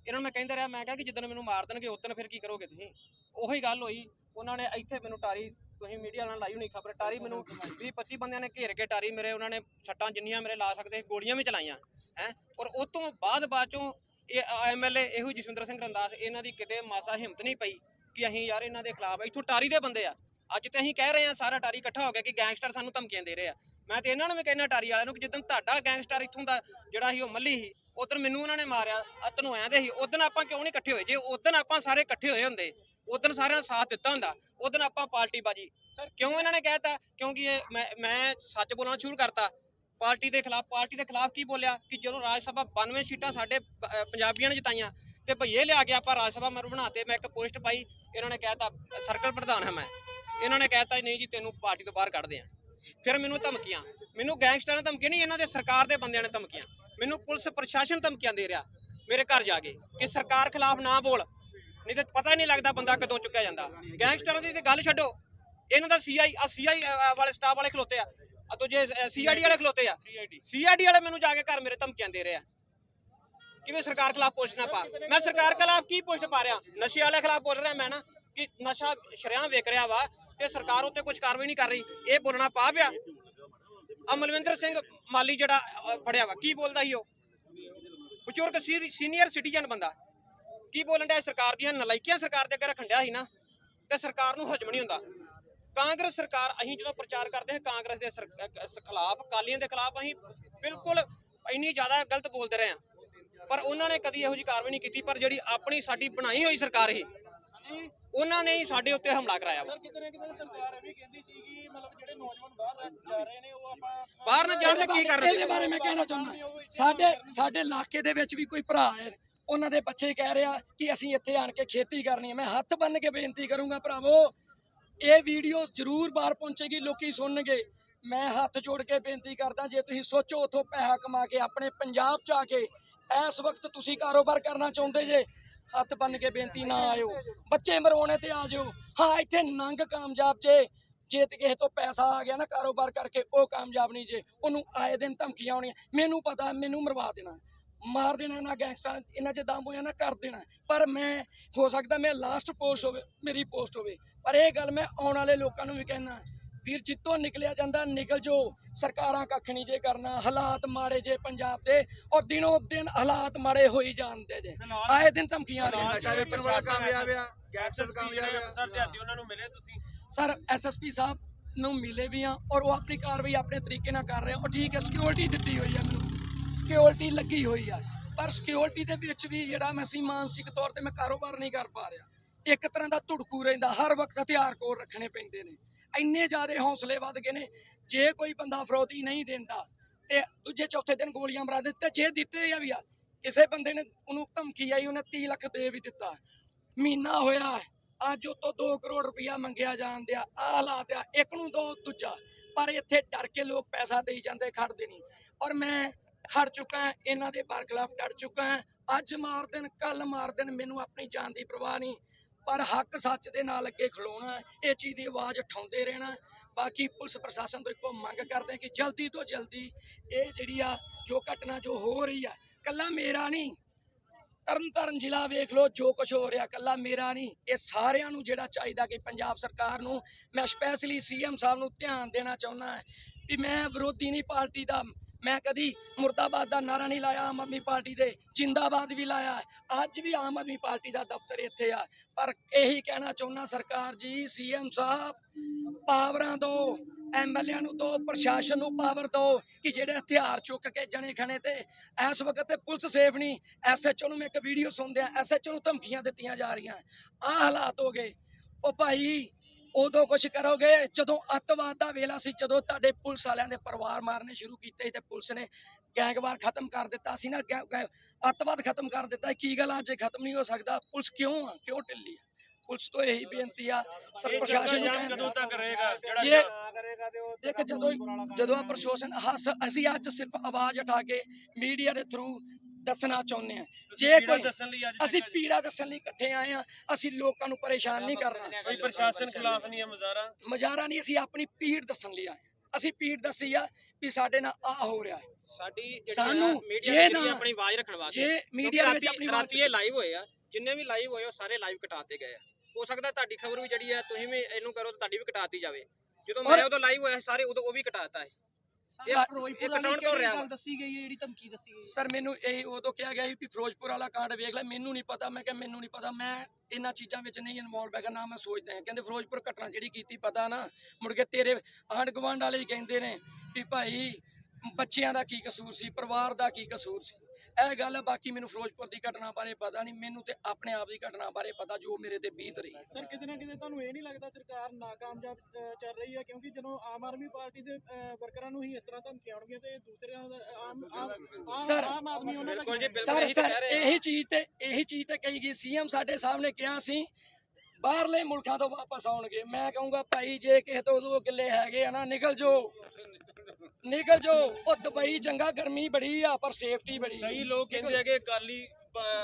ਇਹਨਾਂ ਨੂੰ ਮੈਂ ਕਹਿੰਦਾ ਰਿਹਾ ਮੈਂ ਕਿਹਾ ਕਿ ਜਿੱਦਣ ਮੈਨੂੰ ਮਾਰ ਦੇਣਗੇ ਉਦੋਂ ਫਿਰ ਕੀ ਕਰੋਗੇ ਤੁਸੀਂ? ਉਹੀ ਗੱਲ ਹੋਈ। ਉਹਨਾਂ ਨੇ ਇੱਥੇ ਮੈਨੂੰ ਟਾਰੀ ਤੁਸੀਂ ਮੀਡੀਆ ਨਾਲ ਲਾਈ ਹੋਣੀ ਖਬਰ ਟਾਰੀ ਮੈਨੂੰ 20 25 ਬੰਦਿਆਂ ਨੇ ਘੇਰ ਕੇ ਟਾਰੀ ਮੇਰੇ ਉਹਨਾਂ ਨੇ ਛੱਟਾਂ ਜਿੰਨੀਆਂ ਮੇਰੇ ਲਾ ਸਕਦੇ ਗੋਲੀਆਂ ਵੀ ਚਲਾਈਆਂ ਹੈ। ਔਰ ਉਸ ਤੋਂ ਬਾਅਦ ਬਾਅਦ ਚੋਂ ਇਹ ਐਮਐਲਏ ਇਹੋ ਜਸਵਿੰਦਰ ਸਿੰਘ ਰੰਦਾਸ ਇਹਨਾਂ ਦੀ ਕਿਤੇ ਮਾਸਾ ਹਿੰਮਤ ਨਹੀਂ ਪਈ। ਕਿ ਅਸੀਂ ਯਾਰ ਇਹਨਾਂ ਦੇ ਖਿਲਾਫ ਇੱਥੋਂ ਟਾਰੀ ਦੇ ਬੰਦੇ ਆ। ਅੱਜ ਤੇ ਅਸੀਂ ਕਹਿ ਰਹੇ ਆ, ਸਾਰਾ ਟਾਰੀ ਇਕੱਠਾ ਹੋ ਗਿਆ ਕਿ ਗੈਂਗਸਟਰ ਸਾਨੂੰ ਧਮਕੀਆਂ ਦੇ ਰਹੇ ਆ। ਮੈਂ ਤੇ ਇਹਨਾਂ ਨੂੰ ਵੀ ਕਹਿਣਾ ਟਾਰੀ ਵਾਲਿਆਂ ਨੂੰ, ਕਿ ਜਦੋਂ ਤੁਹਾਡਾ ਗੈਂਗਸਟਰ ਇੱਥੋਂ ਦਾ ਜਿਹੜਾ ਸੀ, ਉਹ ਮੱਲੀ ਸੀ, ਉਦੋਂ ਮੈਨੂੰ ਉਹਨਾਂ ਨੇ ਮਾਰਿਆ ਅਤਨ ਹੋਇਆਂ ਸੀ, ਉਦੋਂ ਆਪਾਂ ਕਿਉਂ ਨਹੀਂ ਇਕੱਠੇ ਹੋਏ? ਜੇ ਉਦੋਂ ਆਪਾਂ ਸਾਰੇ ਇਕੱਠੇ ਹੋਏ ਹੁੰਦੇ, ਉਦੋਂ ਸਾਰਿਆਂ ਨੇ ਸਾਥ ਦਿੱਤਾ ਹੁੰਦਾ, ਉਦੋਂ ਆਪਾਂ ਪਾਰਟੀ ਬਾਜੀ। ਸਰ, ਕਿਉਂ ਇਹਨਾਂ ਨੇ ਕਹਿਤਾ ਕਿਉਂਕਿ ਇਹ ਮੈਂ ਮੈਂ ਸੱਚ ਬੋਲਣਾ ਸ਼ੁਰੂ ਕਰਤਾ। ਪਾਰਟੀ ਦੇ ਖਿਲਾਫ, ਪਾਰਟੀ ਦੇ ਖਿਲਾਫ ਕੀ ਬੋਲਿਆ? ਕਿ ਜਦੋਂ ਰਾਜ ਸਭਾ 92 ਸੀਟਾਂ ਸਾਡੇ ਪੰਜਾਬੀਆਂ ਨੇ ਜਿਤਾਈਆਂ ਤੇ ਭਈਏ ਲਿਆ ਕੇ ਆਪਾਂ ਰਾਜ ਸਭਾ ਮੈਂਬਰ ਬਣਾਤੇ ਮੈਂ ਇੱਕ ਪੋਸਟ ਪਾਈ ਇਹਨਾਂ ਨੇ ਕਹਿਤਾ ਸਰਕਲ ਪ੍ਰਧਾਨ ਹਾਂ ਮੈਂ। ਇਹਨਾਂ ਨੇ ਕਹਿਤਾ ਨਹੀਂ ਜੀ ਤੈਨੂੰ ਪਾਰਟੀ ਤੋਂ ਬਾਹਰ ਕੱਢਦੇ ਆ। ਫਿਰ ਮੈਨੂੰ ਧਮਕੀਆਂ ਮੈਨੂੰ ਗੈਂਗਸਟਰਾਂ ਨੇ ਧਮਕੀਆਂ ਨਹੀਂ ਇਹਨਾਂ ਦੇ ਸਰਕਾਰ ਦੇ ਬੰਦਿਆਂ ਨੇ ਧਮਕੀਆਂ। ਮੈਨੂੰ ਪੁਲਿਸ ਪ੍ਰਸ਼ਾਸਨ ਧਮਕੀਆਂ ਦੇ ਰਿਹਾ ਮੇਰੇ ਘਰ ਜਾ ਕੇ ਕਿ ਸਰਕਾਰ ਖਿਲਾਫ ਨਾ ਬੋਲ। ਨਹੀਂ ਤੇ ਪਤਾ ਹੀ ਨਹੀਂ ਲੱਗਦਾ ਬੰਦਾ ਕਦੋਂ ਚੁੱਕਿਆ ਜਾਂਦਾ। ਗੈਂਗਸਟਰਾਂ ਦੀ ਤੇ ਗੱਲ ਛੱਡੋ ਇਹਨਾਂ ਦਾ ਸੀਆਈ ਆ ਸੀਆਈ ਵਾਲੇ ਸਟਾਫ ਵਾਲੇ ਖਲੋਤੇ ਆ। ਆ ਤੁਝੇ ਸੀਆਈਡੀ ਵਾਲੇ ਖਲੋਤੇ ਆ। ਸੀਆਈਡੀ ਸੀਆਈਡੀ ਵਾਲੇ ਮੈਨੂੰ ਜਾ ਕੇ ਘਰ ਮੇਰੇ ਧਮਕੀਆਂ ਦੇ ਰਹੇ ਆ। ਕਿਵੇਂ ਸਰਕਾਰ ਖਿਲਾਫ ਪੋਸਟ ਨਾ ਪਾ। ਮੈਂ ਸਰਕਾਰ ਖਿਲਾਫ ਕੀ ਪੋਸਟ ਪਾ ਰਿਹਾ? ਨਸ਼ੇ ਵਾਲੇ ਖਿਲਾਫ ਬੋਲ ਰਿਹਾ ਮੈਂ ਨਾ ਕਿ ਨਸ਼ਾ ਸ਼ਰਿਆਂ ਵੇਖ ਰਿਹਾ ਵਾ ਤੇ ਸਰਕਾਰ ਉੱਤੇ ਕੁਝ ਕਾਰਵਾਈ ਨਹੀਂ ਕਰ ਰਹੀ। ਇਹ ਬੋਲਣਾ ਪਾ ਪਿਆ। ਅਮਲਵਿੰਦਰ ਸਿੰਘ ਮਾਲੀ ਜਿਹੜਾ ਫੜਿਆ ਵਾ। ਕੀ ਬੋਲਦਾ ਸੀ ਉਹ? ਬਜ਼ੁਰਗ ਸੀਨੀਅਰ ਸਿਟੀਜ਼ਨ ਬੰਦਾ। ਕੀ ਬੋਲਣ ਡਿਆ ਸਰਕਾਰ ਦੀਆਂ? ਨਲਾਇਕੀਆਂ ਸਰਕਾਰ ਦੇ ਅੱਗੇ ਰੱਖਣ ਡਿਆ ਸੀ ਨਾ, ਤੇ ਸਰਕਾਰ ਨੂੰ ਹਜਮ ਨਹੀਂ ਹੁੰਦਾ। ਕਾਂਗਰਸ ਸਰਕਾਰ, ਅਸੀਂ ਜਦੋਂ ਪ੍ਰਚਾਰ ਕਰਦੇ ਹਾਂ ਕਾਂਗਰਸ ਦੇ ਸਰ- ਖਿਲਾਫ ਕਾਲੀਆਂ ਦੇ ਖਿਲਾਫ, ਅਸੀਂ ਬਿਲਕੁਲ ਇੰਨੀ ਜ਼ਿਆਦਾ ਗਲਤ ਬੋਲਦੇ ਰਹੇ ਹਾਂ। ਪਰ ਉਹਨਾਂ ਨੇ ਕਦੀ ਇਹੋ ਜਿਹੀ ਕਾਰਵਾਈ ਨਹੀਂ ਕੀਤੀ ਪਰ ਜਿਹੜੀ ਆਪਣੀ ਸਾਡੀ ਬਣਾਈ ਹੋਈ ਸਰਕਾਰ ਸੀ ਉਹਨਾਂ ਨੇ ਹੀ ਸਾਡੇ ਉੱਤੇ ਹਮਲਾ ਕਰਾਇਆ ਵਾ। ਸਰ ਕਿਤੇ ਨਾ ਕਿਤੇ ਸਰਕਾਰ ਇਹ ਵੀ ਕਹਿੰਦੀ ਸੀ ਕਿ ਮਤਲਬ ਜਿਹੜੇ ਨੌਜਵਾਨ ਬਾਹਰ ਰਹਿ- ਜਾ ਰਹੇ ਨੇ ਉਹ ਆਪਾਂ ਬਾਹਰ ਨਾ ਜਾਣ ਤੇ ਕੀ ਕਰਨ ਇਹਦੇ ਬਾਰੇ ਮੈਂ ਕਹਿਣਾ ਚਾਹੁੰਦਾ ਸਾਡੇ ਸਾਡੇ ਇਲਾਕੇ ਦੇ ਵਿੱਚ ਵੀ ਕੋਈ ਭਰਾ ਹੈ ਉਹਨਾਂ ਦੇ ਬੱਚੇ ਕਹਿ ਰਿਹਾ ਕਿ ਅਸੀਂ ਇੱਥੇ ਆਣ ਕੇ ਖੇਤੀ ਕਰਨੀ ਹੈ। ਮੈਂ ਹੱਥ ਬੰਨ ਕੇ ਬੇਨਤੀ ਕਰੂੰਗਾ ਭਰਾਵੋ ਇਹ ਵੀਡੀਓ ਜ਼ਰੂਰ ਬਾਹਰ ਪਹੁੰਚੇਗੀ ਲੋਕੀ ਸੁਣਨਗੇ। ਮੈਂ ਹੱਥ ਜੋੜ ਕੇ ਬੇਨਤੀ ਕਰਦਾ ਜੇ ਤੁਸੀਂ ਸੋਚੋ ਉਥੋਂ ਪੈਸਾ ਕਮਾ ਕੇ ਆਪਣੇ ਪੰਜਾਬ ਚ ਆ ਕੇ ਇਸ ਵਕਤ ਤੁਸੀਂ ਕਾਰੋਬਾਰ ਕਰਨਾ ਚਾਹੁੰਦੇ ਜੇ, ਹੱਥ ਬੰਨ ਕੇ ਬੇਨਤੀ ਨਾ ਆਇਓ। ਬੱਚੇ ਮਰਵਾਉਣੇ ਤੇ ਆ ਜਾਓ ਹਾਂ, ਇੱਥੇ ਨੰਗ ਕਾਮਯਾਬ ਜੇ ਜੇ ਤੇ ਕਿਸੇ ਤੋਂ ਪੈਸਾ ਆ ਗਿਆ ਨਾ ਕਾਰੋਬਾਰ ਕਰਕੇ, ਉਹ ਕਾਮਯਾਬ ਨਹੀਂ ਜੇ। ਉਹਨੂੰ ਆਏ ਦਿਨ ਧਮਕੀਆਂ ਆਉਣੀਆਂ। ਮੈਨੂੰ ਪਤਾ, ਮੈਨੂੰ ਮਰਵਾ ਦੇਣਾ। ਮਾਰ ਦੇਣਾ ਨਾ ਗੈਂਗਸਟਰਾਂ, ਇਹਨਾਂ 'ਚ ਦਮ ਹੋਇਆ ਨਾ, ਕਰ ਦੇਣਾ। ਪਰ ਮੈਂ, ਹੋ ਸਕਦਾ ਮੈਂ ਲਾਸਟ ਪੋਸਟ ਹੋਵੇ, ਮੇਰੀ ਪੋਸਟ ਹੋਵੇ। ਪਰ ਇਹ ਗੱਲ ਮੈਂ ਆਉਣ ਵਾਲੇ ਲੋਕਾਂ ਨੂੰ ਵੀ ਕਹਿਣਾ ਵੀਰ ਜਿੱਤੋਂ ਨਿਕਲਿਆ ਜਾਂਦਾ ਨਿਕਲ ਜੋ। ਸਰਕਾਰਾਂ ਕੱਖ ਨਹੀਂ ਜੇ ਕਰਨਾ ਹਾਲਾਤ ਮਾੜੇ ਜੇ ਪੰਜਾਬ ਦੇ ਔਰ ਦਿਨੋਂ ਦਿਨ ਹਾਲਾਤ ਮਾੜੇ ਹੋਈ ਜਾਂਦੇ ਜੇ। ਆਏ ਦਿਨ ਧਮਕੀਆਂ ਆ ਰਹੀਆਂ ਨਸ਼ਾ ਵੇਚਣ ਵਾਲਾ ਕਾਮਯਾਬ ਆ ਗੈਂਗਸਟਰ ਕਾਮਯਾਬ ਆ ਸਰ ਦਿਹਾਤੀ ਉਹਨਾਂ ਨੂੰ ਮਿਲੇ ਤੁਸੀਂ? ਸਰ ਐਸਐਸਪੀ ਸਾਹਿਬ ਨੂੰ ਮਿਲੇ ਵੀ ਆ ਔਰ ਉਹ ਆਪਣੀ ਕਾਰਵਾਈ ਆਪਣੇ ਤਰੀਕੇ ਨਾਲ ਕਰ ਰਹੇ ਆ। ਉਹ ਠੀਕ ਹੈ ਸਿਕਿਉਰਿਟੀ ਦਿੱਤੀ ਹੋਈ ਆ ਮੈਨੂੰ। ਸਿਕਿਉਰਿਟੀ ਲੱਗੀ ਹੋਈ ਆ। ਪਰ ਸਿਕਿਉਰਿਟੀ ਦੇ ਵਿੱਚ ਵੀ ਜਿਹੜਾ ਮੈਂ ਸੀ ਮਾਨਸਿਕ ਤੌਰ ਤੇ ਮੈਂ ਕਾਰੋਬਾਰ ਨਹੀਂ ਕਰ ਪਾ ਰਿਹਾ। ਇੱਕ ਤਰ੍ਹਾਂ ਦਾ ਧੁੜਕੂ ਰਹਿੰਦਾ ਹਰ ਵਕਤ ਹਥਿਆਰ ਕੋਲ ਰੱਖਣੇ ਪੈਂਦੇ ਨੇ। ਇੰਨੇ ਜ਼ਿਆਦਾ ਹੌਸਲੇ ਵੱਧ ਗਏ ਨੇ, ਜੇ ਕੋਈ ਬੰਦਾ ਫਰੋਤੀ ਨਹੀਂ ਦਿੰਦਾ ਤੇ ਦੂਜੇ ਚੌਥੇ ਦਿਨ ਗੋਲੀਆਂ ਮਾਰ ਦਿੱਤੇ ਜੇ ਦਿੱਤੇ ਆ ਵੀ ਆ, ਕਿਸੇ ਬੰਦੇ ਨੇ ਉਹਨੂੰ ਧਮਕੀ ਆਈ, ਉਹਨੇ 30 ਲੱਖ ਦੇ ਵੀ ਦਿੱਤਾ। ਮਹੀਨਾ ਹੋਇਆ, ਅੱਜ ਉਹ ਤੋਂ 2 ਕਰੋੜ ਰੁਪਇਆ ਮੰਗਿਆ ਜਾਂਦੇ ਆ ਆਹ ਹਾਲਾਤ ਆ, ਇੱਕ ਨੂੰ ਦੋ, ਦੂਜਾ। ਪਰ ਇੱਥੇ ਡਰ ਕੇ ਲੋਕ ਪੈਸਾ ਦੇਈ ਜਾਂਦੇ ਖੜਦੇ ਨਹੀਂ। ਔਰ ਮੈਂ ਖੜ ਚੁੱਕਾ, ਇਹਨਾਂ ਦੇ ਬਰਖਲਾਫ ਡਟ ਚੁੱਕਾ। ਹਾਂ। ਅੱਜ ਮਾਰ ਦੇਣ ਕੱਲ ਮਾਰ ਦੇਣ, ਮੈਨੂੰ ਆਪਣੀ ਜਾਨ ਦੀ ਪਰਵਾਹ ਨਹੀਂ। ਪਰ ਹੱਕ ਸੱਚ ਦੇ ਨਾਲ ਅੱਗੇ ਖਲੋਣਾ ਇਹ ਚੀਜ਼ ਦੀ ਆਵਾਜ਼ ਉਠਾਉਂਦੇ ਰਹਿਣਾ ਬਾਕੀ ਪੁਲਿਸ ਪ੍ਰਸ਼ਾਸਨ ਤੋਂ ਇੱਕੋ ਮੰਗ ਕਰਦੇ ਕਿ ਜਲਦੀ ਤੋਂ ਜਲਦੀ ਇਹ ਜਿਹੜੀ ਆ ਜੋ ਘਟਨਾ ਜੋ ਹੋ ਰਹੀ ਆ, ਕੱਲਾ ਮੇਰਾ ਨਹੀਂ ਤਰਨ ਤਾਰਨ ਜ਼ਿਲ੍ਹਾ ਵੇਖ ਲਓ ਜੋ ਕੁਝ ਹੋ ਰਿਹਾ, ਕੱਲਾ ਮੇਰਾ ਨਹੀਂ, ਇਹ ਸਾਰਿਆਂ ਨੂੰ ਜਿਹੜਾ ਚਾਹੀਦਾ ਕਿ ਪੰਜਾਬ ਸਰਕਾਰ ਨੂੰ ਮੈਂ ਸਪੈਸ਼ਲੀ ਸੀਐਮ ਸਾਹਿਬ ਨੂੰ ਧਿਆਨ ਦੇਣਾ ਚਾਹੁੰਦਾ ਹੈ ਵੀ ਮੈਂ ਵਿਰੋਧੀ ਨਹੀਂ ਪਾਰਟੀ ਦਾ ਮੈਂ ਕਦੀ ਮੁਰਦਾਬਾਦ ਦਾ ਨਾਰਾ ਨਹੀਂ ਲਾਇਆ, ਆਮ ਆਦਮੀ ਪਾਰਟੀ ਦੇ ਜਿੰਦਾਬਾਦ ਵੀ ਲਾਇਆ ਅੱਜ ਵੀ ਆਮ ਆਦਮੀ ਪਾਰਟੀ ਦਾ ਦਫ਼ਤਰ ਇੱਥੇ ਆ। ਪਰ ਇਹੀ ਕਹਿਣਾ ਚਾਹੁੰਦਾ ਸਰਕਾਰ ਜੀ, ਸੀਐਮ ਸਾਹਿਬ, ਪਾਵਰਾਂ ਦੋ ਐਮਐਲਏ ਨੂੰ ਦੋ, ਪ੍ਰਸ਼ਾਸਨ ਨੂੰ ਪਾਵਰ ਦੋ ਕਿ ਜਿਹੜੇ ਹਥਿਆਰ ਚੁੱਕ ਕੇ ਜਣੇ ਖਣੇ ਤੇ ਇਸ ਵਕਤ ਤੇ ਪੁਲਿਸ ਸੇਫ ਨਹੀਂ। ਐਸਐਚਓ ਨੂੰ ਮੈਂ ਇੱਕ ਵੀਡੀਓ ਸੁਣਦੇ ਆ ਐਸਐਚਓ ਨੂੰ ਧਮਕੀਆਂ ਦਿੱਤੀਆਂ ਜਾ ਰਹੀਆਂ। ਆ ਹਾਲਾਤ ਹੋ ਗਏ। ਉਹ ਭਾਈ ਉਦੋਂ ਕੁਝ ਕਰੋਗੇ? ਜਦੋਂ ਅੱਤਵਾਦ ਦਾ ਵੇਲਾ ਸੀ ਜਦੋਂ ਤੁਹਾਡੇ ਪੁਲਿਸ ਵਾਲਿਆਂ ਦੇ ਪਰਿਵਾਰ ਮਾਰਨੇ ਸ਼ੁਰੂ ਕੀਤੇ ਸੀ ਤੇ ਪੁਲਿਸ ਨੇ ਗੈਂਗਵਾਰ ਖਤਮ ਕਰ ਦਿੱਤਾ ਸੀ ਨਾ ਅੱਤਵਾਦ ਖਤਮ ਕਰ ਦਿੱਤਾ ਕੀ ਗੱਲ ਆ, ਅੱਜ ਖਤਮ ਨਹੀਂ ਹੋ ਸਕਦਾ। ਪੁਲਿਸ ਕਿਉਂ ਆ? ਕਿਉਂ ਢਿੱਲੀ ਆ? ਪੁਲਿਸ ਤੋਂ ਇਹੀ ਬੇਨਤੀ ਆ ਸਰ ਪ੍ਰਸ਼ਾਸਨ ਨੂੰ ਕਦੋਂ ਤੱਕ ਰਹੇਗਾ ਜਿਹੜਾ ਇਹ ਦੇਖ ਜਦੋਂ ਜਦੋਂ ਆ ਪ੍ਰਸ਼ਾਸਨ ਹੱਸ ਅਸੀਂ ਅੱਜ ਸਿਰਫ ਆਵਾਜ਼ ਉਠਾ ਕੇ ਮੀਡੀਆ ਦੇ ਥਰੂ ਦੱਸਣਾ ਚਾਹੁੰਦੇ ਆ ਜੇ ਕੋਈ ਦੱਸਣ ਲਈ ਅੱਜ ਅਸੀਂ ਪੀੜਾ ਦੱਸਣ ਲਈ ਇਕੱਠੇ ਆਏ ਆ ਅਸੀਂ ਲੋਕਾਂ ਨੂੰ ਪਰੇਸ਼ਾਨ ਨਹੀਂ ਕਰਨਾ। ਕੋਈ ਪ੍ਰਸ਼ਾਸਨ ਖਿਲਾਫ ਨਹੀਂ ਹੈ ਮੁਜ਼ਾਹਰਾ ਮਜ਼ਾਰਾ ਨਹੀਂ ਅਸੀਂ ਆਪਣੀ ਪੀੜ ਦੱਸਣ ਲਈ ਆਏ। ਅਸੀਂ ਪੀੜ ਦੱਸੀ ਆ ਵੀ ਸਾਡੇ ਨਾਲ ਆ ਹੋ ਰਿਹਾ ਹੈ। ਸਾਡੀ ਜਿਹੜੀ ਸਾਨੂੰ ਮੀਡੀਆ ਜੇ ਦੀ ਨਾ- ਆਪਣੀ ਆਵਾਜ਼ ਰੱਖਣ ਵਾਸਤੇ ਜੇ ਕਿਉਂਕਿ ਮੀਡੀਆ ਵਿੱਚ ਆਪਣੀ ਆਵਾਜ਼ ਰਾਤੀ ਇਹ ਲਾਈਵ ਹੋਏ ਆ। ਜਿੰਨੇ ਵੀ ਲਾਈਵ ਹੋਏ ਉਹ ਸਾਰੇ ਲਾਈਵ ਕਟਾਤੇ ਗਏ ਆ। ਹੋ ਸਕਦਾ ਤੁਹਾਡੀ ਖਬਰ ਵੀ ਜਿਹੜੀ ਹੈ ਤੁਸੀਂ ਵੀ ਇਹਨੂੰ ਕਰੋ ਤਾਂ ਤੁਹਾਡੀ ਵੀ ਕਟਾਤੀ ਜਾਵੇ। ਜਦੋਂ ਔਰ- ਮੈਂ ਉਦੋਂ ਲਾਈਵ ਹੋਇਆ ਸਾਰੇ ਉਦੋਂ ਉਹ ਵੀ ਕਟਾਤਾ ਹੈ। ਇਹ ਫਿਰੋਜ਼ਪੁਰ ਵਾਲੀ ਤੋਂ ਕਿਹੜੀ ਰਿਹਾ ਗੱਲ ਵਾ। ਦੱਸੀ ਗਈ ਹੈ ਜਿਹੜੀ ਧਮਕੀ ਦੱਸੀ ਗਈ ਹੈ? ਸਰ ਮੈਨੂੰ ਇਹ ਉਦੋਂ ਕਿਹਾ ਗਿਆ ਸੀ ਵੀ ਫਿਰੋਜ਼ਪੁਰ ਵਾਲਾ ਕਾਂਡ ਵੇਖ ਲੈ ਮੈਨੂੰ ਨਹੀਂ ਪਤਾ। ਮੈਂ ਕਿਹਾ ਮੈਨੂੰ ਨਹੀਂ ਪਤਾ। ਮੈਂ ਇਹਨਾਂ ਚੀਜ਼ਾਂ ਵਿੱਚ ਨਹੀਂ ਇਨਵੋਲਵ ਹੈਗਾ ਨਾ ਮੈਂ ਸੋਚਦਾ ਹਾਂ। ਕਹਿੰਦੇ ਫਿਰੋਜ਼ਪੁਰ ਘਟਨਾ ਜਿਹੜੀ ਕੀਤੀ ਪਤਾ ਨਾ? ਮੁੜ ਕੇ ਤੇਰੇ ਆਂਢ ਗੁਆਂਢ ਵਾਲੇ ਹੀ ਕਹਿੰਦੇ ਨੇ ਵੀ ਭਾਈ ਬੱਚਿਆਂ ਦਾ ਕੀ ਕਸੂਰ ਸੀ ਪਰਿਵਾਰ ਦਾ ਕੀ ਕਸੂਰ ਸੀ? ਇਹ ਗੱਲ ਹੈ ਬਾਕੀ ਮੈਨੂੰ ਫਿਰੋਜ਼ਪੁਰ ਦੀ ਘਟਨਾ ਬਾਰੇ ਪਤਾ ਨਹੀਂ ਮੈਨੂੰ ਤੇ ਆਪਣੇ ਆਪ ਦੀ ਘਟਨਾ ਬਾਰੇ ਪਤਾ ਜੋ ਮੇਰੇ ਤੇ ਬੀਤ ਰਹੀ ਸਰ ਕਿਤੇ ਨਾ ਕਿਤੇ ਤੁਹਾਨੂੰ ਇਹ ਨਹੀਂ ਲੱਗਦਾ ਸਰਕਾਰ ਨਾਕਾਮਯਾਬ ਚੱਲ ਰਹੀ ਹੈ? ਕਿਉਂਕਿ ਜਦੋਂ ਆਮ ਆਦਮੀ ਪਾਰਟੀ ਦੇ ਵਰਕਰਾਂ ਨੂੰ ਹੀ ਇਸ ਤਰ੍ਹਾਂ ਧਮਕੀਆਂ ਆਉਣਗੀਆਂ ਤੇ ਦੂਸਰਿਆਂ ਦਾ ਆਮ ਆਮ ਆਦਮੀ ਉਹਨਾਂ ਦਾ। Sir sir. ਇਹੀ ਚੀਜ਼ ਤੇ ਇਹੀ ਚੀਜ਼ ਤੇ ਕਹੀ ਗਈ। ਸੀਐਮ ਸਾਡੇ ਸਾਹਮਣੇ ਕਿਹਾ ਸੀ ਬਾਹਰਲੇ ਮੁਲਕਾਂ ਤੋਂ ਵਾਪਸ ਆਉਣਗੇ। ਮੈਂ ਕਹੂੰਗਾ ਭਾਈ ਜੇ ਕਿਸੇ ਤੋਂ ਦੋ ਕਿੱਲੇ ਹੈਗੇ ਆ ਨਾ ਨਿਕਲ ਜੋ ਨਿਕਲ ਜੋ। ਉਹ ਦੁਬਈ ਚੰਗਾ ਗਰਮੀ ਬੜੀ ਆ ਪਰ ਸੇਫਟੀ ਬੜੀ। ਕਈ ਲੋਕ ਕਹਿੰਦੇ ਆ ਕਿ ਅਕਾਲੀ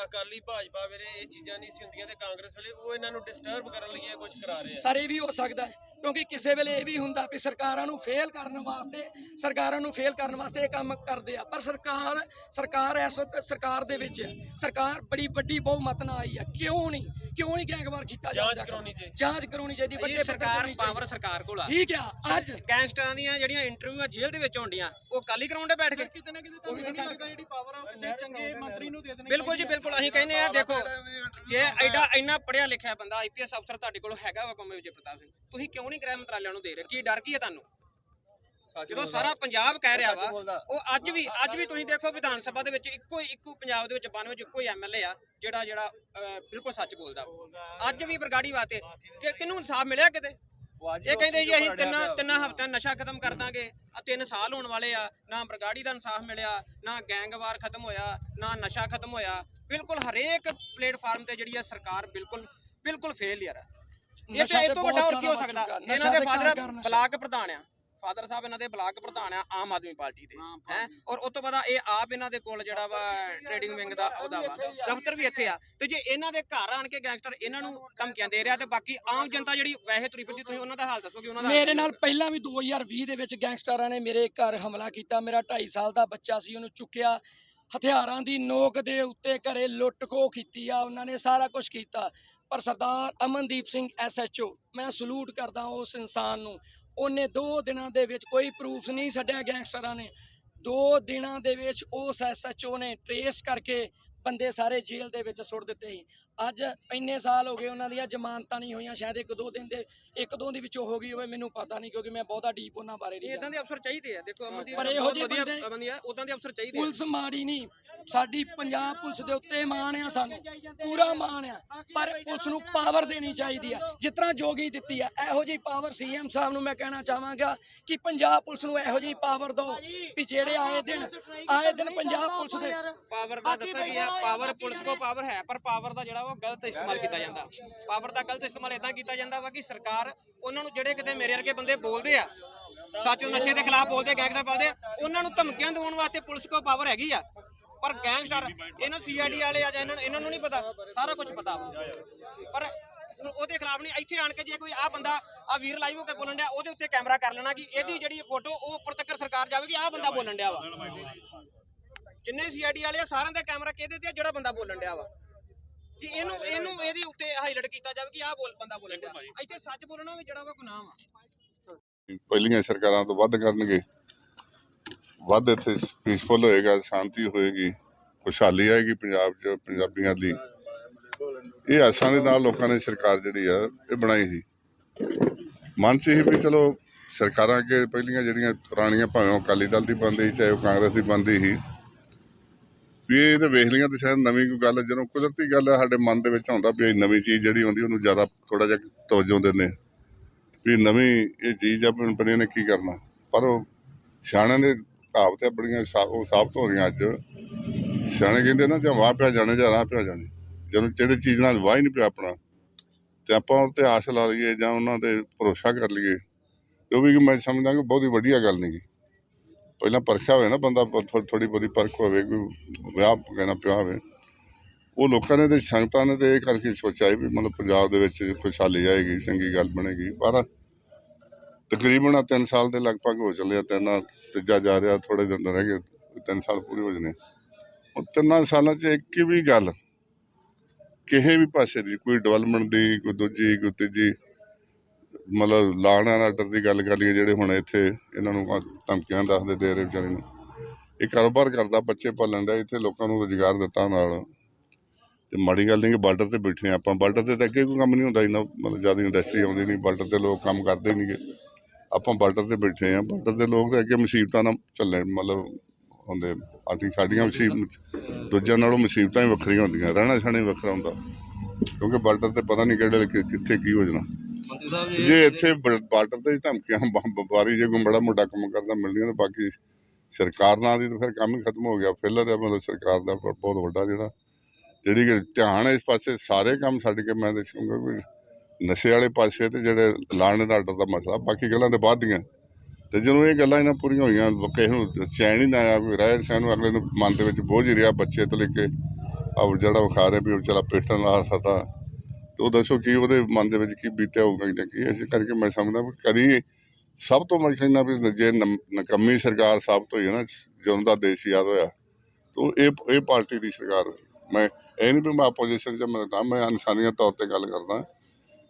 ਅਕਾਲੀ ਭਾਜਪਾ ਵੇਲੇ ਇਹ ਚੀਜ਼ਾਂ ਨਹੀਂ ਸੀ ਹੁੰਦੀਆਂ ਤੇ ਕਾਂਗਰਸ ਵੇਲੇ ਉਹ ਇਹਨਾਂ ਨੂੰ ਡਿਸਟਰਬ ਕਰਨ ਲਈ ਇਹ ਕੁਝ ਕਰਾ ਰਹੇ ਆ। ਸਾਰੇ ਵੀ ਹੋ ਸਕਦਾ। ਕਿਉਂਕਿ ਕਿਸੇ ਵੇਲੇ ਇਹ ਵੀ ਹੁੰਦਾ ਵੀ ਸਰਕਾਰਾਂ ਨੂੰ ਫੇਲ ਕਰਨ ਵਾਸਤੇ ਸਰਕਾਰਾਂ ਨੂੰ ਫੇਲ ਕਰਨ ਵਾਸਤੇ ਇਹ ਕੰਮ ਕਰਦੇ ਆ। ਪਰ ਸਰਕਾਰ ਸਰਕਾਰ ਇਸ ਵਕਤ ਸਰਕਾਰ ਦੇ ਵਿੱਚ ਹੈ। ਸਰਕਾਰ ਬੜੀ ਵੱਡੀ ਬਹੁਮਤ ਨਾਲ ਆਈ ਆ। ਕਿਉਂ ਨਹੀਂ? ਕਿਉਂ ਨਹੀਂ ਗੈਂਗਵਾਰ ਕੀਤਾ ਜਾਂਦਾ? ਜਾਂਚ ਕਰਾਉਣੀ ਚਾਹੀਦੀ ਵੱਡੇ ਤੇ ਸਰਕਾਰ ਪਾਵਰ। ਸਰਕਾਰ ਕੋਲ ਆ। ਠੀਕ ਆ ਅੱਜ। ਗੈਂਗਸਟਰਾਂ ਦੀਆਂ ਜਿਹੜੀਆਂ ਇੰਟਰਵਿਊਆਂ ਜੇਲ੍ਹ ਦੇ ਵਿੱਚ ਹੋਣਡੀਆਂ ਉਹ ਕਾਲੀ ਗਰਾਊਂਡ 'ਤੇ ਬੈਠ ਕੇ। ਕਿਤੇ ਨਾ ਕਿਤੇ ਲੱਗਦਾ ਜਿਹੜੀ ਪਾਵਰ ਆ ਉਹ ਚੰਗੇ ਮੰਤਰੀ ਨੂੰ ਦੇ ਦੇਣੀ ਬਿਲਕੁਲ ਜੀ ਬਿਲਕੁਲ ਅਸੀਂ ਕਹਿੰਦੇ ਆ ਦੇਖੋ ਜੇ ਐਡਾ ਇੰਨਾ ਪੜਿਆ ਲਿਖਿਆ ਬੰਦਾ ਆਈਪੀਐਸ ਅਫਸਰ ਤੁਹਾਡੇ ਕੋਲ ਹੈਗਾ ਵਾ ਕੌਮੇ ਵਿਜੇ ਪ੍ਰਤਾਪ ਸਿੰਘ। ਤੁਸੀਂ ਕਿਉਂ ਨਹੀਂ ਗ੍ਰਹਿ ਮੰਤਰਾਲਿਆਂ ਨੂੰ ਦੇ ਰਹੇ? ਕੀ ਡਰ ਕੀ ਹੈ ਤੁਹਾਨੂੰ? ਜਦੋਂ ਸਾਰਾ ਪੰਜਾਬ ਕਹਿ ਰਿਹਾ ਵਾ ਉਹ ਅੱਜ ਵੀ ਅੱਜ ਵੀ ਤੁਸੀਂ ਦੇਖੋ ਵਿਧਾਨ ਸਭਾ ਦੇ ਵਿੱਚ ਇੱਕੋ ਹੀ ਇੱਕੋ ਪੰਜਾਬ ਦੇ ਵਿੱਚ 92 ਚ ਇੱਕੋ ਹੀ ਐਮਐਲਏ ਆ ਜਿਹੜਾ ਜਿਹੜਾ ਬਿਲਕੁਲ ਸੱਚ ਬੋਲਦਾ। ਵਾ। ਅੱਜ ਵੀ ਬਰਗਾੜੀ ਵਾਤੇ ਕਿ ਕਿਹਨੂੰ ਇਨਸਾਫ ਮਿਲਿਆ ਕਿਤੇ? ਇਹ ਕਹਿੰਦੇ ਜੀ ਅਸੀਂ ਤਿੰਨ ਤਿੰਨ ਹਫ਼ਤਿਆਂ ਨਸ਼ਾ ਖਤਮ ਕਰ ਦਾਂਗੇ। ਆ ਤਿੰਨ ਸਾਲ ਹੋਣ ਵਾਲੇ ਆ ਨਾ ਬਰਗਾੜੀ ਦਾ ਇਨਸਾਫ ਮਿਲਿਆ ਨਾ ਗੈਂਗਵਾਰ ਖਤਮ ਹੋਇਆ ਨਾ ਨਸ਼ਾ ਖਤਮ ਹੋਇਆ। ਬਿਲਕੁਲ ਹਰੇਕ ਪਲੇਟਫਾਰਮ ਤੇ ਜਿਹੜੀ ਆ ਸਰਕਾਰ ਬਿਲਕੁਲ ਬਿਲਕੁਲ ਫੇਲ ਯਾਰ ਇਹ ਤੇ ਇਹ ਤੋਂ ਵੱਡਾ ਹੋਰ ਕੀ ਹੋ ਸਕਦਾ। ਇਹਨਾਂ ਦੇ ਫਾਦਰ। ਬਲਾਕ ਪ੍ਰਧਾਨ ਆ। ਫਾਦਰ ਸਾਹਿਬ ਇਹਨਾਂ ਦੇ ਬਲਾਕ ਪ੍ਰਧਾਨ ਆ ਆਮ ਆਦਮੀ ਪਾਰਟੀ ਦੇ ਹੈ? ਔਰ ਉਸ ਤੋਂ ਬਾਅਦ ਇਹ ਆਪ ਇਹਨਾਂ ਦੇ ਕੋਲ ਜਿਹੜਾ ਵਾ ਟ੍ਰੇਡਿੰਗ ਵਿੰਗ ਦਾ ਉਹਦਾ ਵਾ ਦਫ਼ਤਰ ਵੀ ਇੱਥੇ ਆ। ਤੇ ਜੇ ਇਹਨਾਂ ਦੇ ਘਰ ਆਣ ਕੇ ਗੈਂਗਸਟਰ ਇਹਨਾਂ ਨੂੰ ਧਮਕੀਆਂ ਦੇ ਰਿਹਾ ਤੇ ਬਾਕੀ ਆਮ ਜਨਤਾ ਜਿਹੜੀ ਵੈਸੇ ਤੁਰੀ ਫਿਰਦੀ ਤੁਸੀਂ ਉਹਨਾਂ ਦਾ ਹਾਲ ਦੱਸੋਗੇ ਉਹਨਾਂ ਦਾ ਮੇਰੇ ਨਾਲ ਪਹਿਲਾਂ ਵੀ 2020 ਦੇ ਵਿੱਚ ਗੈਂਗਸਟਰਾਂ ਨੇ ਮੇਰੇ ਘਰ ਹਮਲਾ ਕੀਤਾ ਮੇਰਾ 2.5 ਸਾਲ ਦਾ ਬੱਚਾ ਸੀ ਉਹਨੂੰ ਚੁੱਕਿਆ। ਹਥਿਆਰਾਂ ਦੀ ਨੋਕ ਦੇ ਉੱਤੇ ਘਰੇ ਲੁੱਟ ਖੋਹ ਕੀਤੀ ਆ ਉਹਨਾਂ ਨੇ ਸਾਰਾ ਕੁਝ ਕੀਤਾ। ਪਰ ਸਰਦਾਰ ਅਮਨਦੀਪ ਸਿੰਘ ਐਸਐਚਓ ਮੈਂ ਸਲੂਟ ਕਰਦਾ ਉਸ ਇਨਸਾਨ ਨੂੰ। ਉਹਨੇ 2 ਦਿਨਾਂ ਦੇ ਵਿੱਚ ਕੋਈ ਪ੍ਰੂਫ ਨਹੀਂ ਛੱਡਿਆ ਗੈਂਗਸਟਰਾਂ ਨੇ। 2 ਦਿਨਾਂ ਦੇ ਵਿੱਚ ਉਸ ਐਸਐਚਓ ਨੇ ਟਰੇਸ ਕਰਕੇ ਬੰਦੇ ਸਾਰੇ ਜੇਲ੍ਹ ਦੇ ਵਿੱਚ ਸੁੱਟ ਦਿੱਤੇ ਸੀ। ਅੱਜ ਇੰਨੇ ਸਾਲ ਹੋ ਗਏ ਉਹਨਾਂ ਦੀਆਂ ਜ਼ਮਾਨਤਾਂ ਨਹੀਂ ਹੋਈਆਂ ਸ਼ਾਇਦ ਇੱਕ ਦੋ ਦਿਨ ਦੇ ਇੱਕ ਦੋ ਦੀ ਵਿੱਚੋਂ ਹੋ ਗਈ ਹੋਵੇ ਮੈਨੂੰ ਪਤਾ ਨਹੀਂ ਕਿਉਂਕਿ ਮੈਂ ਬਹੁਤਾ ਡੀਪ ਉਹਨਾਂ ਬਾਰੇ ਨਹੀਂ ਇਦਾਂ ਦੇ ਅਫਸਰ ਚਾਹੀਦੇ ਆ ਦੇਖੋ ਅਮਨਦੀਪ ਪਰ ਇਹੋ ਜਿਹੇ ਬੰਦੇ- ਉਦਾਂ ਦੇ ਅਫਸਰ ਚਾਹੀਦੇ ਪੁਲਿਸ ਮਾੜੀ ਨਹੀਂ ਸਾਡੀ ਪੰਜਾਬ ਪੁਲਿਸ ਦੇ ਉੱਤੇ ਮਾਣ ਆ ਸਾਨੂੰ ਪੂਰਾ ਮਾਣ ਆ ਪਰ ਪੁਲਿਸ ਨੂੰ ਪਾਵਰ ਦੇਣੀ ਚਾਹੀਦੀ ਆ ਜਿਸ ਤਰ੍ਹਾਂ ਜੋਗੀ ਦਿੱਤੀ ਆ ਇਹੋ ਜਿਹੀ ਪਾਵਰ ਸੀਐਮ ਸਾਹਿਬ ਨੂੰ ਮੈਂ ਕਹਿਣਾ ਚਾਹਾਂਗਾ ਕਿ ਪੰਜਾਬ ਪੁਲਿਸ ਨੂੰ ਇਹੋ ਜਿਹੀ ਪਾਵਰ ਦਿਓ ਵੀ ਜਿਹੜੇ ਆਏ ਦਿਨ ਆਏ ਦਿਨ ਪੰਜਾਬ ਪੁਲਿਸ ਦੇ ਪਾਵਰ ਦਾ ਦੱਸਿਆ ਗਿਆ ਪਾਵਰ ਪੁਲਿਸ ਕੋ ਪਾਵਰ ਹੈ ਪਰ ਪਾਵਰ ਦਾ ਜਿਹੜਾ ਉਹ ਗਲਤ ਇਸਤੇਮਾਲ ਕੀਤਾ ਜਾਂਦਾ। ਪਾਵਰ ਦਾ ਗਲਤ ਇਸਤੇਮਾਲ ਇਦਾਂ ਕੀਤਾ ਜਾਂਦਾ ਵਾ ਕਿ ਸਰਕਾਰ ਉਹਨਾਂ ਨੂੰ ਜਿਹੜੇ ਕਿਤੇ ਮੇਰੇ ਵਰਗੇ ਬੰਦੇ ਬੋਲਦੇ ਆ, ਸੱਚ ਨਸ਼ੇ ਦੇ ਖਿਲਾਫ ਬੋਲਦੇ ਗੈਂਗਸਟਰ ਬੋਲਦੇ ਉਹਨਾਂ ਨੂੰ ਧਮਕੀਆਂ ਦੇਣ ਵਾਸਤੇ ਪੁਲਿਸ ਕੋ ਪਾਵਰ ਹੈਗੀ ਆ। ਪਰ ਗੈਂਗਸਟਰ, ਇਹਨਾਂ ਸੀਆਈਡੀ ਵਾਲੇ ਆ ਜਾਂ ਇਹਨਾਂ ਨੂੰ ਇਹਨਾਂ ਨੂੰ ਨਹੀਂ ਪਤਾ, ਸਾਰਾ ਕੁਝ ਪਤਾ ਪਰ ਉਹਦੇ ਖਿਲਾਫ ਨਹੀਂ, ਇੱਥੇ ਆਣ ਕੇ ਜੇ ਕੋਈ ਆ ਬੰਦਾ ਆ ਵੀਰ ਲਾਈਵ ਹੋ ਕੇ ਬੋਲਣ ਡਿਆ, ਉਹਦੇ ਉੱਤੇ ਕੈਮਰਾ ਕਰ ਲੈਣਾ ਕਿ ਇਹਦੀ ਜਿਹੜੀ ਫੋਟੋ ਉਹ ਉੱਪਰ ਤੱਕ ਸਰਕਾਰ ਜਾਵੇਗੀ ਕਿ ਆ ਬੰਦਾ ਬੋਲਣ ਡਿਆ ਵਾ। ਜਿੰਨੇ ਸੀਆਈਡੀ ਵਾਲੇ ਆ, ਸਾਰਿਆਂ ਦਾ ਕੈਮਰਾ ਕਿਹਦੇ ਤੇ ਆ, ਜਿਹੜਾ ਬੰਦਾ ਬੋਲਣ ਡਿਆ ਵਾ। ਕਿ ਇਹਨੂੰ ਇਹਨੂੰ ਇਹਦੇ ਉੱਤੇ ਹਾਈਲਾਈਟ ਕੀਤਾ ਜਾਵੇ ਕਿ ਆਹ ਬੋਲ ਬੰਦਾ ਬੋਲਣ ਡਿਆ। ਇੱਥੇ ਸੱਚ ਬੋਲਣਾ ਵੀ ਜਿਹੜਾ ਵਾ ਗੁਨਾਹ ਵਾ। ਪਹਿਲੀਆਂ ਸਰਕਾਰਾਂ ਤੋਂ ਵੱਧ ਕਰਨਗੇ। ਵੱਧ ਇੱਥੇ ਪੀਸਫੁਲ ਹੋਏਗਾ ਸ਼ਾਂਤੀ ਹੋਏਗੀ ਖੁਸ਼ਹਾਲੀ ਆਏਗੀ ਪੰਜਾਬ 'ਚ ਪੰਜਾਬੀਆਂ ਦੀ। ਇਹ ਆਸਾਂ ਦੇ ਨਾਲ ਲੋਕਾਂ ਨੇ ਸਰਕਾਰ ਜਿਹੜੀ ਆ ਇਹ ਬਣਾਈ ਸੀ। ਮਨ 'ਚ ਹੀ ਵੀ ਚਲੋ ਸਰਕਾਰਾਂ ਅੱਗੇ ਪਹਿਲੀਆਂ ਜਿਹੜੀਆਂ ਪੁਰਾਣੀਆਂ ਭਾਵੇਂ ਅਕਾਲੀ ਦਲ ਦੀ ਬਣਦੀ ਸੀ ਚਾਹੇ ਉਹ ਕਾਂਗਰਸ ਦੀ ਬਣਦੀ ਸੀ ਵੀ ਇਹ ਤਾਂ ਵੇਖ ਲਈਆਂ ਤੇ ਸ਼ਾਇਦ ਨਵੀਂ ਕੋਈ ਗੱਲ ਜਦੋਂ ਕੁਦਰਤੀ ਗੱਲ ਹੈ, ਸਾਡੇ ਮਨ ਦੇ ਵਿੱਚ ਆਉਂਦਾ ਵੀ ਇਹ ਨਵੀਂ ਚੀਜ਼ ਜਿਹੜੀ ਆਉਂਦੀ, ਉਹਨੂੰ ਜ਼ਿਆਦਾ ਥੋੜਾ ਜਿਹਾ ਤਵੱਜੋ ਦਿੰਦੇ ਵੀ ਨਵੀਂ ਇਹ ਚੀਜ਼ ਆ ਪਰ ਨੇ ਕੀ ਕਰਨਾ? ਪਰ ਉਹ ਸਿਆਣਿਆਂ ਦੇ ਕਹਾਵਤਾਂ ਬੜੀਆਂ ਸਾ- ਉਹ ਸਾਬਤ ਹੋ ਰਹੀਆਂ ਅੱਜ। ਸਿਆਣੇ ਕਹਿੰਦੇ ਨਾ, ਜਾਂ ਵਾਹ ਪਿਆ ਜਾਣੇ, ਜਾਂ ਰਾਹ ਪਿਆ ਜਾਣੇ। ਜਦੋਂ ਜਿਹੜੇ ਚੀਜ਼ ਨਾਲ ਵਾਹ ਹੀ ਨਹੀਂ ਪਿਆ ਆਪਣਾ, ਤੇ ਆਪਾਂ ਉਹ ਤੇ ਆਸ ਲਾ ਲਈਏ ਜਾਂ ਉਹਨਾਂ ਤੇ ਭਰੋਸਾ ਕਰ ਲਈਏ ਤੇ ਉਹ ਵੀ ਮੈਂ ਸਮਝਦਾ ਕਿ ਬਹੁਤ ਹੀ ਵਧੀਆ ਗੱਲ ਨਹੀਂ ਪਹਿਲਾਂ ਪਰਖਿਆ ਹੋਵੇ ਨਾ ਬੰਦਾ ਥੋੜੀ ਬਹੁਤੀ ਪਰਖ ਹੋਵੇ, ਕੋਈ ਵਿਆਹ ਕਹਿਣਾ ਪਿਆ ਹੋਵੇ। ਉਹ ਲੋਕਾਂ ਨੇ ਤੇ ਸੰਗਤਾਂ ਨੇ ਤੇ ਇਹ ਕਰਕੇ ਸੋਚਿਆ ਵੀ ਮਤਲਬ ਪੰਜਾਬ ਦੇ ਵਿੱਚ ਖੁਸ਼ਹਾਲੀ ਆਏਗੀ, ਚੰਗੀ ਗੱਲ ਬਣੇਗੀ। ਪਰ ਤਕਰੀਬਨ ਆਹ ਤਿੰਨ ਸਾਲ ਦੇ ਲਗਭਗ ਹੋ ਚੱਲਿਆ ਆ ਤੀਜਾ ਜਾ ਰਿਹਾ ਥੋੜੇ ਦਿਨ ਰਹਿ ਗਏ, ਤਿੰਨ ਸਾਲ ਪੂਰੇ ਹੋ ਜਣੇ। ਉਹ ਤਿੰਨਾਂ ਸਾਲਾਂ 'ਚ ਇੱਕ ਵੀ ਗੱਲ, ਕਿਸੇ ਵੀ ਪਾਸੇ ਦੀ, ਕੋਈ ਡਿਵੈਲਪਮੈਂਟ ਦੀ, ਕੋਈ ਦੂਜੀ, ਕੋਈ ਤੀਜੀ ਮਤਲਬ ਲਾਣ ਐਂਡ ਆਰਡਰ ਦੀ ਗੱਲ ਕਰ ਲਈਏ ਜਿਹੜੇ ਹੁਣ ਇੱਥੇ ਇਹਨਾਂ ਨੂੰ ਧਮਕੀਆਂ ਦੱਸਦੇ ਦੇ ਰਹੇ ਵਿਚਾਰੇ ਨੂੰ। ਇਹ ਕਾਰੋਬਾਰ ਕਰਦਾ, ਬੱਚੇ ਪਾਲਣ ਦਾ ਇੱਥੇ ਲੋਕਾਂ ਨੂੰ ਰੁਜ਼ਗਾਰ ਦਿੱਤਾ ਨਾਲ। ਤੇ ਮਾੜੀ ਗੱਲ ਨਹੀਂ ਕਿ ਬਾਰਡਰ ਤੇ ਬੈਠੇ ਹਾਂ ਆਪਾਂ। ਬਾਰਡਰ ਤੇ ਤਾਂ ਅੱਗੇ ਕੋਈ ਕੰਮ ਨਹੀਂ ਹੁੰਦਾ ਇੰਨਾ, ਮਤਲਬ ਜ਼ਿਆਦਾ ਇੰਡਸਟਰੀ ਆਉਂਦੀ ਨਹੀਂ, ਬਾਰਡਰ ਤੇ ਲੋਕ ਕੰਮ ਕਰਦੇ ਨਹੀਂਗੇ ਆਪਾਂ ਬਾਰਡਰ ਤੇ ਬੈਠੇ ਹਾਂ ਬਾਰਡਰ ਦੇ ਲੋਕ ਤਾਂ ਅੱਗੇ ਮੁਸੀਬਤਾਂ ਨਾਲ ਚੱਲੇ, ਮਤਲਬ ਹੁੰਦੇ ਆਦੀ ਸਾਡੀਆਂ ਮੁਸੀਬਤ, ਦੂਜਿਆਂ ਨਾਲੋਂ ਮੁਸੀਬਤਾਂ ਹੀ ਵੱਖਰੀਆਂ ਹੁੰਦੀਆਂ ਰਹਿਣਾ ਸਹਿਣਾ ਹੀ ਵੱਖਰਾ ਹੁੰਦਾ। ਕਿਉਂਕਿ ਬਾਰਡਰ ਤੇ ਪਤਾ ਨਹੀਂ ਕਿਹੜੇ, ਕਿੱਥੇ ਕੀ ਹੋ ਜਾਣਾ। ਜੇ ਇੱਥੇ ਬਾਰਡਰ ਤੇ ਧਮਕੀਆਂ ਬ- ਵਪਾਰੀ ਜੇ ਕੋਈ ਬੜਾ ਮੋਟਾ ਕੰਮ ਕਰਦਾ ਮਿਲਦੀਆਂ ਤਾਂ ਬਾਕੀ ਸਰਕਾਰ ਨਾਲ ਦੀ ਤਾਂ ਫਿਰ ਕੰਮ ਹੀ ਖਤਮ ਹੋ ਗਿਆ। ਫੇਲਰ ਹੈ ਮਤਲਬ ਸਰਕਾਰ ਦਾ ਬਹੁਤ ਵੱਡਾ ਜਿਹੜਾ। ਜਿਹੜੀ ਕਿ ਧਿਆਨ ਇਸ ਪਾਸੇ ਸਾਰੇ ਕੰਮ ਛੱਡ ਕੇ ਮੈਂ ਦੱਸੂਗਾ ਵੀ ਨਸ਼ੇ ਵਾਲੇ ਪਾਸੇ ਤੇ ਜਿਹੜੇ ਲਾਣ ਐਂਡ ਆਰਡਰ ਦਾ ਮਸਲਾ ਬਾਕੀ ਗੱਲਾਂ ਤੇ ਬਾਅਦ ਦੀਆਂ। ਤੇ ਜਦੋਂ ਇਹ ਗੱਲਾਂ ਇਹਨਾਂ ਪੂਰੀਆਂ ਹੋਈਆਂ ਕਿਸੇ ਨੂੰ ਚੈਨ ਹੀ ਨਾ ਆਇਆ ਕੋਈ ਰਹਿਣ ਸਹਿਣ ਨੂੰ ਅਗਲੇ ਨੂੰ ਮਨ ਦੇ ਵਿੱਚ ਬੋਝ ਹੀ ਰਿਹਾ ਬੱਚੇ ਤੋਂ ਲੈ ਕੇ ਆ ਜਿਹੜਾ ਵਿਖਾ ਰਿਹਾ ਵੀ ਉਹ ਚਲਾ ਪੇਟਣ ਦਾ ਸਤਾ ਤੇ ਉਹ ਦੱਸੋ ਕੀ ਉਹਦੇ ਮਨ ਦੇ ਵਿੱਚ ਕੀ ਬੀਤਿਆ ਹੋਊਗਾ ਜਾਂ ਕੀ? ਇਸ ਕਰਕੇ ਮੈਂ ਸਮਝਦਾ ਵੀ ਕਦੀ ਸਭ ਤੋਂ ਮੈਂ ਕਹਿੰਦਾ ਵੀ ਜੇ ਨਮ- ਨਕੰਮੀ ਸਰਕਾਰ ਸਾਬਤ ਹੋਈ ਹੈ ਨਾ, ਜਦੋਂ ਦਾ ਦੇਸ਼ ਯਾਦ ਹੋਇਆ, ਤਾਂ ਇਹ ਇਹ ਪਾਰਟੀ ਦੀ ਸਰਕਾਰ ਹੋਈ। ਮੈਂ ਇਹ ਨਹੀਂ ਵੀ ਮੈਂ ਆਪੋਜੀਸ਼ਨ 'ਚ ਮੈਂ ਤਾਂ, ਮੈਂ ਇਨਸਾਨੀਅਤ ਤੌਰ ਤੇ ਗੱਲ ਕਰਦਾ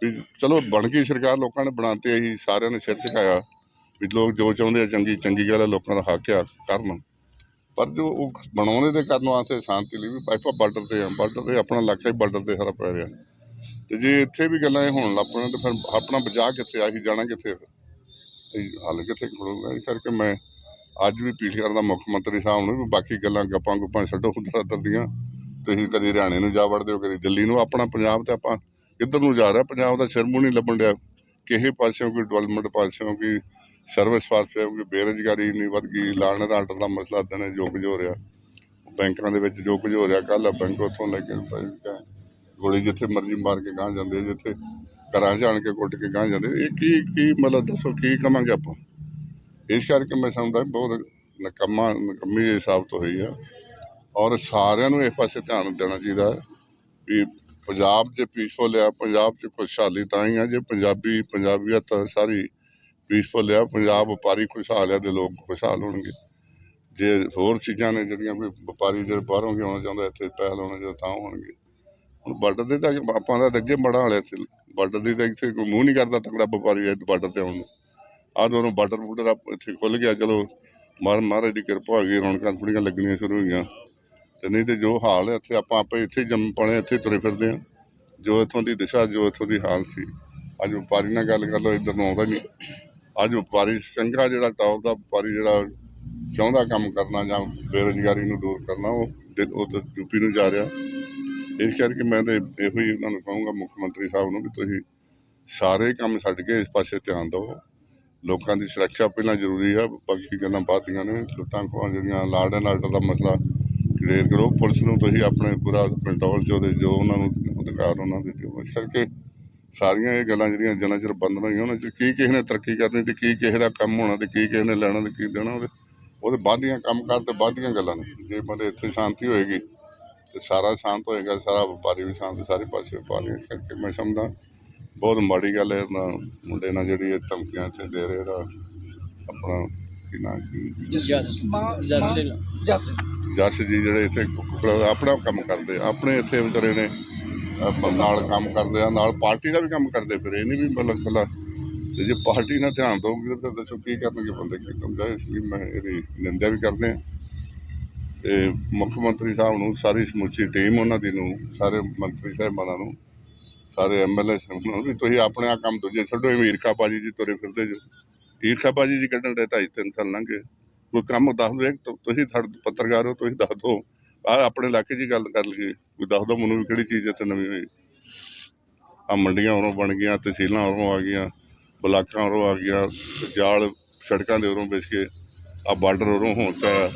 ਵੀ ਚਲੋ ਬਣ ਗਈ ਸਰਕਾਰ, ਲੋਕਾਂ ਨੇ ਬਣਾਤੇ ਹੀ ਸਾਰਿਆਂ ਨੇ ਸਿਰ ਝੁਕਾਇਆ ਵੀ ਲੋਕ ਜੋ ਚਾਹੁੰਦੇ ਆ ਚੰਗੀ ਚੰਗੀ ਗੱਲ ਹੈ ਲੋਕਾਂ ਦਾ ਹੱਕ ਆ ਕਰਨ। ਪਰ ਜੋ ਉਹ ਬਣਾਉਣੇ ਦੇ ਕਰਨ ਵਾਸਤੇ ਸ਼ਾਂਤੀ ਲਈ ਵੀ ਆਪਾਂ ਬਾਰਡਰ ਤੇ ਆ ਬਾਰਡਰ ਤੇ ਆਪਣਾ ਇਲਾਕਾ ਹੀ ਬਾਰਡਰ ਤੇ ਸਾਰਾ ਪੈ ਰਿਹਾ। ਤੇ ਜੇ ਇੱਥੇ ਵੀ ਗੱਲਾਂ ਇਹ ਹੋਣ ਲੱਗ ਪਈਆਂ, ਤਾਂ ਫਿਰ ਆਪਣਾ ਬਚਾਅ ਕਿੱਥੇ ਆਹੀ ਜਾਣਾ ਕਿੱਥੇ ਫਿਰ? ਹੱਲ ਕਿੱਥੇ ਖੜੂਗਾ ਇਸ ਕਰਕੇ ਮੈਂ ਅੱਜ ਵੀ ਅਪੀਲ ਕਰਦਾ ਮੁੱਖ ਮੰਤਰੀ ਸਾਹਿਬ ਨੂੰ ਵੀ ਬਾਕੀ ਗੱਲਾਂ ਗੱਪਾਂ ਗੁੱਪਾਂ ਛੱਡੋ, ਉਧਰ ਉਧਰ ਦੀਆਂ। ਤੁਸੀਂ ਕਦੀ ਹਰਿਆਣੇ ਨੂੰ ਜਾ ਵੜਦੇ ਹੋ, ਕਦੀ ਦਿੱਲੀ ਨੂੰ। ਆਪਣਾ ਪੰਜਾਬ ਤੇ ਆਪਾਂ ਕਿੱਧਰ ਨੂੰ ਜਾ ਰਿਹਾ? ਪੰਜਾਬ ਦਾ ਸ਼ਰਮੂ ਨਹੀਂ ਲੱਭਣ ਡਿਆ। ਕਿਸੇ ਪਾਸਿਓਂ ਕੋਈ ਡਿਵੈਲਪਮੈਂਟ ਪਾਸਿਓਂ ਕੋਈ ਸਰਵਿਸ ਪਾਸਿਓਂ ਕੋਈ ਬੇਰੁਜ਼ਗਾਰੀ ਨਹੀਂ ਵੱਧ ਗਈ ਲਾਣ ਰਾਟ ਦਾ ਮਸਲਾ ਦਿਨ ਜੋ ਕੁਝ ਹੋ ਰਿਹਾ। ਬੈਂਕਾਂ ਦੇ ਵਿੱਚ ਜੋ ਕੁਝ ਹੋ ਰਿਹਾ, ਕੱਲ੍ਹ ਬੈਂਕ ਉੱਥੋਂ ਲੈ ਕੇ ਭਾਈ ਗੋਲੀ ਜਿੱਥੇ ਮਰਜ਼ੀ ਮਾਰ ਕੇ ਗਾਂ ਜਾਂਦੇ ਜਿੱਥੇ ਘਰਾਂ ਜਾਣ ਕੇ ਕੁੱਟ ਕੇ ਗਾਂ ਜਾਂਦੇ ਇਹ ਕੀ ਕੀ ਮਤਲਬ ਦੱਸੋ, ਕੀ ਕਮਾਂਗੇ ਆਪਾਂ? ਇਸ ਕਰਕੇ ਮੈਂ ਸਮਝਦਾ ਬਹੁਤ ਨਕਮਾ, ਨਕਮੀ ਹਿਸਾਬ ਤੋਂ ਹੋਈ ਆ। ਔਰ ਸਾਰਿਆਂ ਨੂੰ ਇਸ ਪਾਸੇ ਧਿਆਨ ਦੇਣਾ ਚਾਹੀਦਾ ਵੀ ਪੰਜਾਬ 'ਚ ਪੀਸਫੁਲ ਆ, ਪੰਜਾਬ 'ਚ ਖੁਸ਼ਹਾਲੀ ਤਾਂ ਹੀ ਆ, ਜੇ ਪੰਜਾਬੀ, ਪੰਜਾਬੀਅਤ ਸਾਰੀ ਪੀਸਫੁਲ ਆ, ਪੰਜਾਬ ਵਪਾਰੀ ਖੁਸ਼ਹਾਲ ਆ ਤੇ ਲੋਕ ਖੁਸ਼ਹਾਲ ਹੋਣਗੇ। ਜੇ ਹੋਰ ਚੀਜ਼ਾਂ ਨੇ ਜਿਹੜੀਆਂ ਵੀ ਵਪਾਰੀ ਜਿਹੜੇ ਬਾਹਰੋਂ ਵੀ ਆਉਣਾ ਚਾਹੁੰਦਾ ਇੱਥੇ ਪਹਿਲ ਲਾਉਣਾ ਚਾਹੁੰਦਾ ਤਾਂ ਹੋਣਗੇ। ਹੁਣ ਬਾਰਡਰ ਦੇ ਤਾਂ ਆਪਾਂ ਦਾ ਤਾਂ ਅੱਗੇ ਬੜਾ ਹਾਲਿਆ ਸੀ। ਬਾਰਡਰ ਦੀ ਤਾਂ ਇੱਥੇ ਕੋਈ ਮੂੰਹ ਨਹੀਂ ਕਰਦਾ ਤਕੜਾ ਵਪਾਰੀ ਬਾਰਡਰ ਤੇ ਆਉਣ ਨੂੰ। ਆਹ ਦੋਨੋਂ ਬਾਰਡਰ ਬੂਡਰ ਆਪ- ਇੱਥੇ ਖੁੱਲ ਗਿਆ, ਚਲੋ ਮਾਰ ਮਹਾਰਾਜ ਦੀ ਕਿਰਪਾ ਹੋ ਗਈ, ਰੌਣਕਾਂ ਥੋੜ੍ਹੀਆਂ ਲੱਗਣੀਆਂ ਸ਼ੁਰੂ ਹੋਈਆਂ। ਤੇ ਨਹੀਂ ਤੇ ਜੋ ਹਾਲ ਹੈ, ਇੱਥੇ ਆਪਾਂ ਆਪੇ ਇੱਥੇ ਹੀ ਜੰਮ ਪਲੇ ਇੱਥੇ ਤੁਰੇ ਫਿਰਦੇ ਹਾਂ। ਜੋ ਇੱਥੋਂ ਦੀ ਦਿਸ਼ਾ, ਜੋ ਇੱਥੋਂ ਦੀ ਹਾਲ ਸੀ। ਅੱਜ ਵਪਾਰੀ ਨਾਲ ਗੱਲ ਕਰ ਲਓ, ਇੱਧਰ ਨੂੰ ਆਉਂਦਾ ਨਹੀਂ। ਅੱਜ ਵਪਾਰੀ ਚੰਗਾ ਜਿਹੜਾ ਟੌਪ ਦਾ ਵਪਾਰੀ ਜਿਹੜਾ ਚਾਹੁੰਦਾ ਕੰਮ ਕਰਨਾ ਜਾਂ ਬੇਰੁਜ਼ਗਾਰੀ ਨੂੰ ਦੂਰ ਕਰਨਾ, ਉਹ ਦਿਲ- ਉਹ ਯੂਪੀ ਨੂੰ ਜਾ ਰਿਹਾ। ਇਸ ਕਰਕੇ ਮੈਂ ਤੇ ਇਹੋ ਹੀ ਉਹਨਾਂ ਨੂੰ ਕਹੂੰਗਾ, ਮੁੱਖ ਮੰਤਰੀ ਸਾਹਿਬ ਨੂੰ ਵੀ ਤੁਸੀਂ ਸਾਰੇ ਕੰਮ ਛੱਡ ਕੇ ਇਸ ਪਾਸੇ ਧਿਆਨ ਦਿਓ। ਲੋਕਾਂ ਦੀ ਸੁਰੱਖਿਆ ਪਹਿਲਾਂ ਜ਼ਰੂਰੀ ਆ, ਬਾਕੀ ਗੱਲਾਂ ਬਾਅਦ ਦੀਆਂ ਨੇ। ਲੁੱਟਾਂ ਖੋਹਾਂ ਜਿਹੜੀਆਂ, ਲਾਰਡ ਐਂਡ ਆਰਡਰ ਦਾ ਮਸਲਾ ਕਲੀਅਰ ਕਰੋ। ਪੁਲਿਸ ਨੂੰ ਤੁਸੀਂ ਆਪਣੇ ਪੂਰਾ ਕੰਟਰੋਲ ਚ ਉਹਦੇ ਜੋ ਉਹਨਾਂ ਨੂੰ ਅਧਿਕਾਰ ਉਹਨਾਂ ਦੇ ਦਿਓ। ਇਸ ਕਰਕੇ ਸਾਰੀਆਂ ਇਹ ਗੱਲਾਂ ਜਿਹੜੀਆਂ ਜਿੰਨਾ ਚਿਰ ਬੰਦ ਨਹੀਂ ਉਹਨਾਂ ਚ ਕੀ ਕਿਸੇ ਨੇ ਤਰੱਕੀ ਕਰਨੀ ਤੇ ਕੀ ਕਿਸੇ ਦਾ ਕੰਮ ਹੋਣਾ ਤੇ ਕੀ ਕਿਸੇ ਨੇ ਲੈਣਾ ਤੇ ਕੀ ਦੇਣਾ, ਉਹਦੇ ਉਹਦੇ ਬਾਅਦ ਦੀਆਂ ਕੰਮ ਕਰ ਤੇ ਬਾਅਦ ਦੀਆਂ ਗੱਲਾਂ ਨੇ। ਜੇ ਬੰਦੇ ਇੱਥੇ ਸ਼ਾਂਤੀ ਹੋਏਗੀ ਤੇ ਸਾਰਾ ਸ਼ਾਂਤ ਹੋਏਗਾ ਸਾਰਾ ਵਪਾਰੀ ਵੀ ਸ਼ਾਂਤ ਸਾਰੇ ਪਾਸੇ ਵਪਾਰੀ ਇਸ ਕਰਕੇ ਮੈਂ ਸਮਝਦਾ। ਬਹੁਤ ਮਾੜੀ ਗੱਲ ਹੈ ਨਾ ਮੁੰਡੇ ਨਾਲ ਜਿਹੜੀ ਇਹ ਧਮਕੀਆਂ ਇੱਥੇ ਦੇ ਰਹੇ ਜਿਹੜਾ ਆਪਣਾ ਕੀ ਨਾਂ ਕੀ ਜੱਸ ਜੱਸ ਜੀ ਜਿਹੜੇ ਇੱਥੇ ਆਪਣਾ ਕੰਮ ਕਰਦੇ ਆਪਣੇ ਇੱਥੇ ਵਿਚਾਰੇ ਨੇ ਨਾਲ ਕੰਮ ਕਰਦੇ ਆ ਨਾਲ ਪਾਰਟੀ ਦਾ ਵੀ ਕੰਮ ਕਰਦੇ ਫਿਰ ਇਹ ਨਹੀਂ ਵੀ ਮਤਲਬ ਕੱਲਾ ਤੇ ਜੇ ਪਾਰਟੀ ਨਾਲ ਧਿਆਨ ਦਊਗੀ ਤਾਂ ਦੱਸੋ ਕੀ ਕਰਨਗੇ ਬੰਦੇ ਕੀ ਸਮਝਾ ਇਸ ਲਈ ਮੈਂ ਇਹਦੀ ਨਿੰਦਿਆ ਵੀ ਕਰਦੇ ਆ। ਤੇ ਮੁੱਖ ਮੰਤਰੀ ਸਾਹਿਬ ਨੂੰ, ਸਾਰੀ ਸਮੁੱਚੀ ਟੀਮ ਉਹਨਾਂ ਦੀ ਨੂੰ, ਸਾਰੇ ਮੰਤਰੀ ਸਾਹਿਬਾਨਾਂ ਨੂੰ, ਸਾਰੇ ਐਮਐਲਏ ਨੂੰ ਵੀ ਤੁਸੀਂ ਆਪਣੇ ਆ ਕੰਮ ਦੂਜੇ ਛੱਡੋ, ਇਹ ਈਰਖਾਬਾਜੀ ਜੀ ਤੁਰੇ ਫਿਰਦੇ ਜੋ। ਈਰਖਾ ਈਰਖਾਬਾਜੀ ਜੀ ਕੱਢਣ ਦੇ ਢਾਈ ਤਿੰਨ ਸਾਲ ਲੰਘੇ ਕੋਈ ਕੰਮ ਦੱਸ ਦਿਓ ਤੁਸੀਂ ਸਾਡੇ ਪੱਤਰਕਾਰ ਹੋ, ਤੁਸੀਂ ਦੱਸ ਦਿਓ ਆ ਆਪਣੇ ਇਲਾਕੇ 'ਚ ਗੱਲ ਕਰ ਲਈਏ, ਕੋਈ ਦੱਸ ਦਿਓ ਮੈਨੂੰ ਵੀ ਕਿਹੜੀ ਚੀਜ਼ ਇੱਥੇ ਨਵੀਂ ਹੋਈ। ਆ ਮੰਡੀਆਂ ਉਰੋਂ ਬਣ ਗਈਆਂ, ਤਹਿਸੀਲਾਂ ਉਰੋਂ ਆ ਗਈਆਂ, ਬਲਾਕਾਂ ਉਰੋਂ ਆ ਗਈਆਂ, ਜਾਲ ਸੜਕਾਂ ਦੇ ਉਰੋਂ ਵਿਛ ਕੇ ਆ ਬਾਰਡਰ ਉਰੋਂ ਹੋਣ ਤਾਂ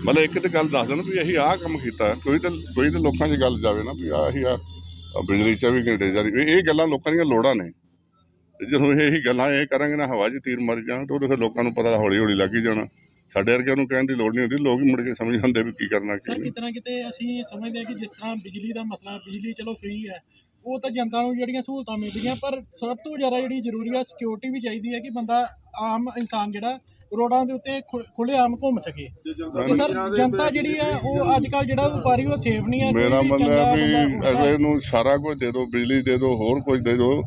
ਮਤਲਬ ਇੱਕ ਤੇ ਗੱਲ ਦੱਸ ਦੇਣ ਵੀ ਅਸੀਂ ਆਹ ਕੰਮ ਕੀਤਾ ਕੋਈ ਤਾਂ ਕੋਈ ਤਾਂ ਲੋਕਾਂ 'ਚ ਗੱਲ ਜਾਵੇ ਨਾ ਵੀ ਆਹ ਅਸੀਂ ਆ ਬਿਜਲੀ 24 ਘੰਟੇ ਜਾਰੀ ਇਹ ਗੱਲਾਂ ਲੋਕਾਂ ਦੀਆਂ ਲੋੜਾਂ ਨੇ। ਜਦੋਂ ਇਹ ਗੱਲਾਂ ਇਹ ਕਰਾਂਗੇ ਨਾ ਹਵਾ 'ਚ ਤੀਰ ਮਰ ਜਾਣ ਤਾਂ ਉਹਦੇ ਫਿਰ ਲੋਕਾਂ ਨੂੰ ਪਤਾ ਹੌਲੀ ਹੌਲੀ ਲੱਗ ਹੀ ਜਾਣਾ। ਸਾਡੇ ਵਰਗਿਆਂ ਨੂੰ ਕਹਿਣ ਦੀ ਲੋੜ ਨਹੀਂ ਹੁੰਦੀ ਲੋਕ ਹੀ ਮੁੜ ਕੇ ਸਮਝ ਜਾਂਦੇ ਵੀ ਕੀ ਕਰਨਾ ਕੀ ਸਰ ਨਹੀਂ। ਕਿਤੇ ਅਸੀਂ ਸਮਝਦੇ ਹਾਂ ਕਿ ਜਿਸ ਤਰ੍ਹਾਂ ਬਿਜਲੀ ਦਾ ਮਸਲਾ ਬਿਜਲੀ ਚਲੋ ਫ੍ਰੀ ਹੈ ਉਹ ਤਾਂ ਜਨਤਾ ਨੂੰ ਜਿਹੜੀਆਂ ਸਹੂਲਤਾਂ ਮਿਲਦੀਆਂ ਪਰ ਸਭ ਤੋਂ ਜ਼ਿਆਦਾ ਜਿਹੜੀ ਜ਼ਰੂਰੀ ਆ ਸਿਕਿਉਰਿਟੀ ਵੀ ਚਾਹੀਦੀ ਹੈ ਕਿ ਬੰਦਾ ਆਮ ਇਨਸਾਨ ਜਿਹੜਾ ਰੋਡਾਂ ਦੇ ਉੱਤੇ ਖੁੱਲੇ ਆਮ ਘੁੰਮ ਸਕੇ। ਤੇ ਸਰ ਜਨਤਾ ਜਿਹੜੀ ਆ ਉਹ ਅੱਜ ਕੱਲ ਜਿਹੜਾ ਵਪਾਰੀ ਉਹ ਸੇਫ ਨਹੀਂ ਹੈ ਮੇਰਾ ਮਤਲਬ ਹੈ ਵੀ ਅਗਲੇ ਨੂੰ ਸਾਰਾ ਕੁਝ ਦੇ ਦਿਓ ਬਿਜਲੀ ਦੇ ਦਿਓ ਹੋਰ ਕੁਝ ਦੇ ਦਿਓ।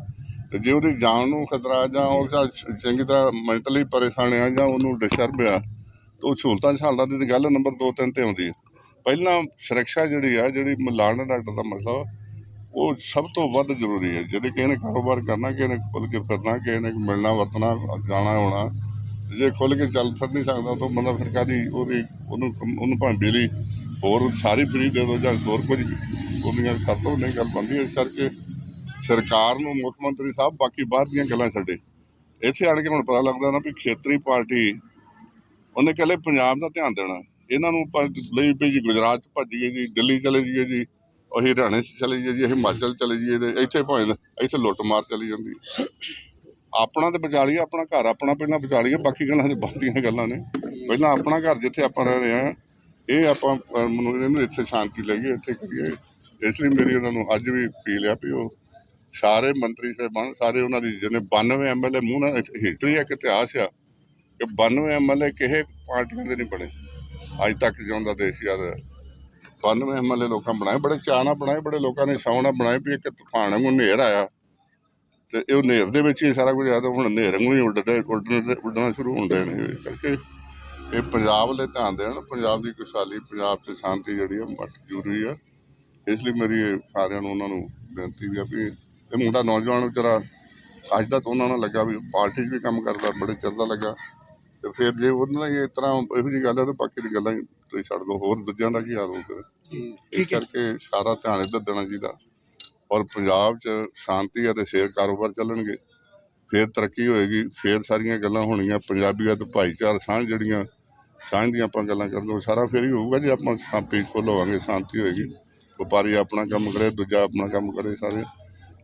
ਤੇ ਜੇ ਉਹਦੀ ਜਾਨ ਨੂੰ ਖਤਰਾ ਜਾਂ ਉਹ ਚੰਗੀ ਤਰ੍ਹਾਂ ਮੈਂਟਲੀ ਪਰੇਸ਼ਾਨ ਆ ਜਾਂ ਉਹਨੂੰ ਡਿਸਟਰਬ ਆ ਤਾਂ ਉਹ ਸਹੂਲਤਾਂ ਛਾਲਦਾ ਦੀ ਗੱਲ ਨੰਬਰ 2 3 ਤੇ ਆਉਂਦੀ ਹੈ ਪਹਿਲਾਂ ਸੁਰੱਖਿਆ ਜਿਹੜੀ ਆ ਜਿਹੜੀ ਮਲਾਣ ਡਾਕਟਰ ਦਾ ਮਸਲਾ ਉਹ ਸਭ ਤੋਂ ਵੱਧ ਜ਼ਰੂਰੀ ਹੈ। ਜਿਹਦੇ ਕਿਸੇ ਨੇ ਕਾਰੋਬਾਰ ਕਰਨਾ, ਕਿਸੇ ਨੇ ਖੁੱਲ ਕੇ ਫਿਰਨਾ, ਕਿਸੇ ਨੇ ਮਿਲਣਾ, ਵਰਤਣਾ, ਜਾਣਾ ਹੋਣਾ ਜੇ ਖੁੱਲ ਕੇ ਚੱਲ ਫਿਰ ਨਹੀਂ ਸਕਦਾ, ਤਾਂ ਬੰਦਾ ਫਿਰ ਕਾਦੀ ਉਹਦੀ, ਉਹਨੂੰ ਉਹਨੂੰ ਭਾਵੇਂ ਬਿਜਲੀ ਹੋਰ ਸਾਰੀ ਫਰੀ ਦੇ ਦਿਓ ਜਾਂ ਹੋਰ ਕੁਝ ਉਹਦੀਆਂ ਕਰ ਦਿਓ ਨਹੀਂ ਗੱਲ ਬਣਦੀ। ਇਸ ਕਰਕੇ ਸਰਕਾਰ ਨੂੰ, ਮੁੱਖ ਮੰਤਰੀ ਸਾਹਿਬ, ਬਾਕੀ ਬਾਹਰ ਦੀਆਂ ਗੱਲਾਂ ਛੱਡੇ। ਇੱਥੇ ਆਣ ਕੇ ਹੁਣ ਪਤਾ ਲੱਗਦਾ ਨਾ ਵੀ ਖੇਤਰੀ ਪਾਰਟੀ ਉਹਨੇ ਕਹਿੰਦੇ ਪੰਜਾਬ ਦਾ ਧਿਆਨ ਦੇਣਾ। ਇਹਨਾਂ ਨੂੰ ਆਪਾਂ ਲਈ ਵੀ ਜੀ, ਗੁਜਰਾਤ ਚ ਭੱਜ ਗਏ ਜੀ, ਦਿੱਲੀ ਚਲੇ ਜਾਈਏ ਜੀ। ਅਸੀਂ ਹਰਿਆਣੇ ਚ ਚਲੇ ਜਾਈਏ ਜੀ ਅਸੀਂ ਹਿਮਾਚਲ ਚਲੇ ਜਾਈਏ ਤੇ ਇੱਥੇ ਭਾਵੇਂ ਇੱਥੇ ਲੁੱਟ ਮਾਰ ਚਲੀ ਜਾਂਦੀ ਆਪਣਾ ਤੇ ਬਚਾਲੀਏ ਆਪਣਾ ਘਰ ਆਪਣਾ ਪਹਿਲਾਂ ਬਚਾਲੀਏ ਬਾਕੀ ਗੱਲਾਂ ਤੇ ਬਾਅਦ ਗੱਲਾਂ ਨੇ। ਪਹਿਲਾਂ ਆਪਣਾ ਘਰ ਜਿੱਥੇ ਆਪਾਂ ਰਹਿ ਰਹੇ ਹਾਂ ਇਹ ਆਪਾਂ ਅਹ, ਮੈਨੂੰ ਇਹਨੂੰ ਇੱਥੇ ਸ਼ਾਂਤੀ ਲਈਏ ਇੱਥੇ ਕਰੀਏ ਇਸ ਲਈ ਮੇਰੀ ਉਹਨਾਂ ਨੂੰ ਅੱਜ ਵੀ ਅਪੀਲ ਆ ਵੀ ਉਹ ਸਾਰੇ ਮੰਤਰੀ ਸਾਹਿਬਾਨ ਸਾਰੇ ਉਹਨਾਂ ਦੀ ਜਿਹਨੇ 92 ਐਮਐਲਏ ਮੂੰਹ ਨਾਲ ਹਿਸਟਰੀ ਹੈ ਇੱਕ ਇਤਿਹਾਸ ਆ ਕਿ 92 ਐਮਐਲਏ ਕਿਸੇ ਪਾਰਟੀਆਂ ਦੇ ਨਹੀਂ ਬਣੇ। ਅੱਜ ਤੱਕ ਜਿਉਂਦਾ ਦੇਸ਼ ਯਾਦ ਹੈ। 92 ਐਮਐਲਏ ਲੋਕਾਂ ਬਣਾਏ, ਬੜੇ ਚਾਅ ਨਾਲ ਬਣਾਏ, ਬੜੇ ਲੋਕਾਂ ਨੇ ਸ਼ੌਂਕ ਨਾਲ ਬਣਾਏ ਵੀ ਇੱਕ ਤੂਫਾਨ ਵਾਂਗੂ ਹਨੇਰ ਆਇਆ। ਤੇ ਇਹ ਹਨੇਰ ਦੇ ਵਿੱਚ ਹੀ ਸਾਰਾ ਕੁਝ ਆਦਾ ਹੁਣ ਹਨੇਰ ਵਾਂਗੂ ਹੀ ਉੱਡਦੇ, ਉੱਡਣ ਉੱਡਣਾ ਸ਼ੁਰੂ ਹੁੰਦੇ ਨੇ ਕਰਕੇ। ਇਹ ਪੰਜਾਬ ਲਈ ਧਿਆਨ ਦੇਣ, ਪੰਜਾਬ ਦੀ ਖੁਸ਼ਹਾਲੀ, ਪੰਜਾਬ 'ਚ ਸ਼ਾਂਤੀ ਜਿਹੜੀ ਆ ਬਹੁਤ ਜ਼ਰੂਰੀ ਆ। ਇਸ ਲਈ ਮੇਰੀ ਇਹ ਸਾਰਿਆਂ ਨੂੰ ਉਹਨਾਂ ਨੂੰ ਬੇਨਤੀ ਵੀ ਆ ਵੀ ਇਹ ਮੁੰਡਾ ਨੌਜਵਾਨ ਵਿਚਾਰਾ ਅੱਜ ਦਾ ਤਾਂ ਉਹਨਾਂ ਨਾਲ ਲੱਗਾ ਵੀ, ਪਾਰਟੀ 'ਚ ਵੀ ਕੰਮ ਕਰਦਾ, ਬੜੇ ਚਿਰ ਦਾ ਲੱਗਾ। ਤੇ ਫਿਰ ਜੇ ਉਹਨਾਂ ਨਾਲ ਇਸ ਤਰ੍ਹਾਂ ਇਹੋ ਜਿਹੀ ਗੱਲ ਹੈ ਤਾਂ ਬਾਕੀ ਦੀ ਗੱਲਾਂ ਹੀ ਤੁਸੀਂ ਛੱਡ ਦਿਓ ਹੋਰ ਦੂਜਿਆਂ ਦਾ ਕੀ ਹਾਲ ਹੋਊਗਾ? ਇਸ ਕਰਕੇ ਸਾਰਾ ਧਿਆਨ ਇੱਧਰ ਦੇਣਾ ਚਾਹੀਦਾ। ਔਰ ਪੰਜਾਬ 'ਚ ਸ਼ਾਂਤੀ ਅਤੇ ਸ਼ੇਅਰ ਕਾਰੋਬਾਰ ਚੱਲਣਗੇ। ਫਿਰ ਤਰੱਕੀ ਹੋਏਗੀ ਫਿਰ ਸਾਰੀਆਂ ਗੱਲਾਂ ਹੋਣਗੀਆਂ ਪੰਜਾਬੀਅਤ ਭਾਈਚਾਰ ਸਾਂਝ ਜਿਹੜੀਆਂ ਸਾਂਝ ਦੀਆਂ ਆਪਾਂ ਗੱਲਾਂ ਕਰਦੇ ਸਾਰਾ ਫਿਰ ਹੀ ਹੋਊਗਾ ਜੇ ਆਪਾਂ ਪੀਸਫੁਲ ਹੋਵਾਂਗੇ ਸ਼ਾਂਤੀ ਹੋਏਗੀ। ਵਪਾਰੀ ਆਪਣਾ ਕੰਮ ਕਰੇ ਦੂਜਾ ਆਪਣਾ ਕੰਮ ਕਰੇ ਸਾਰੇ।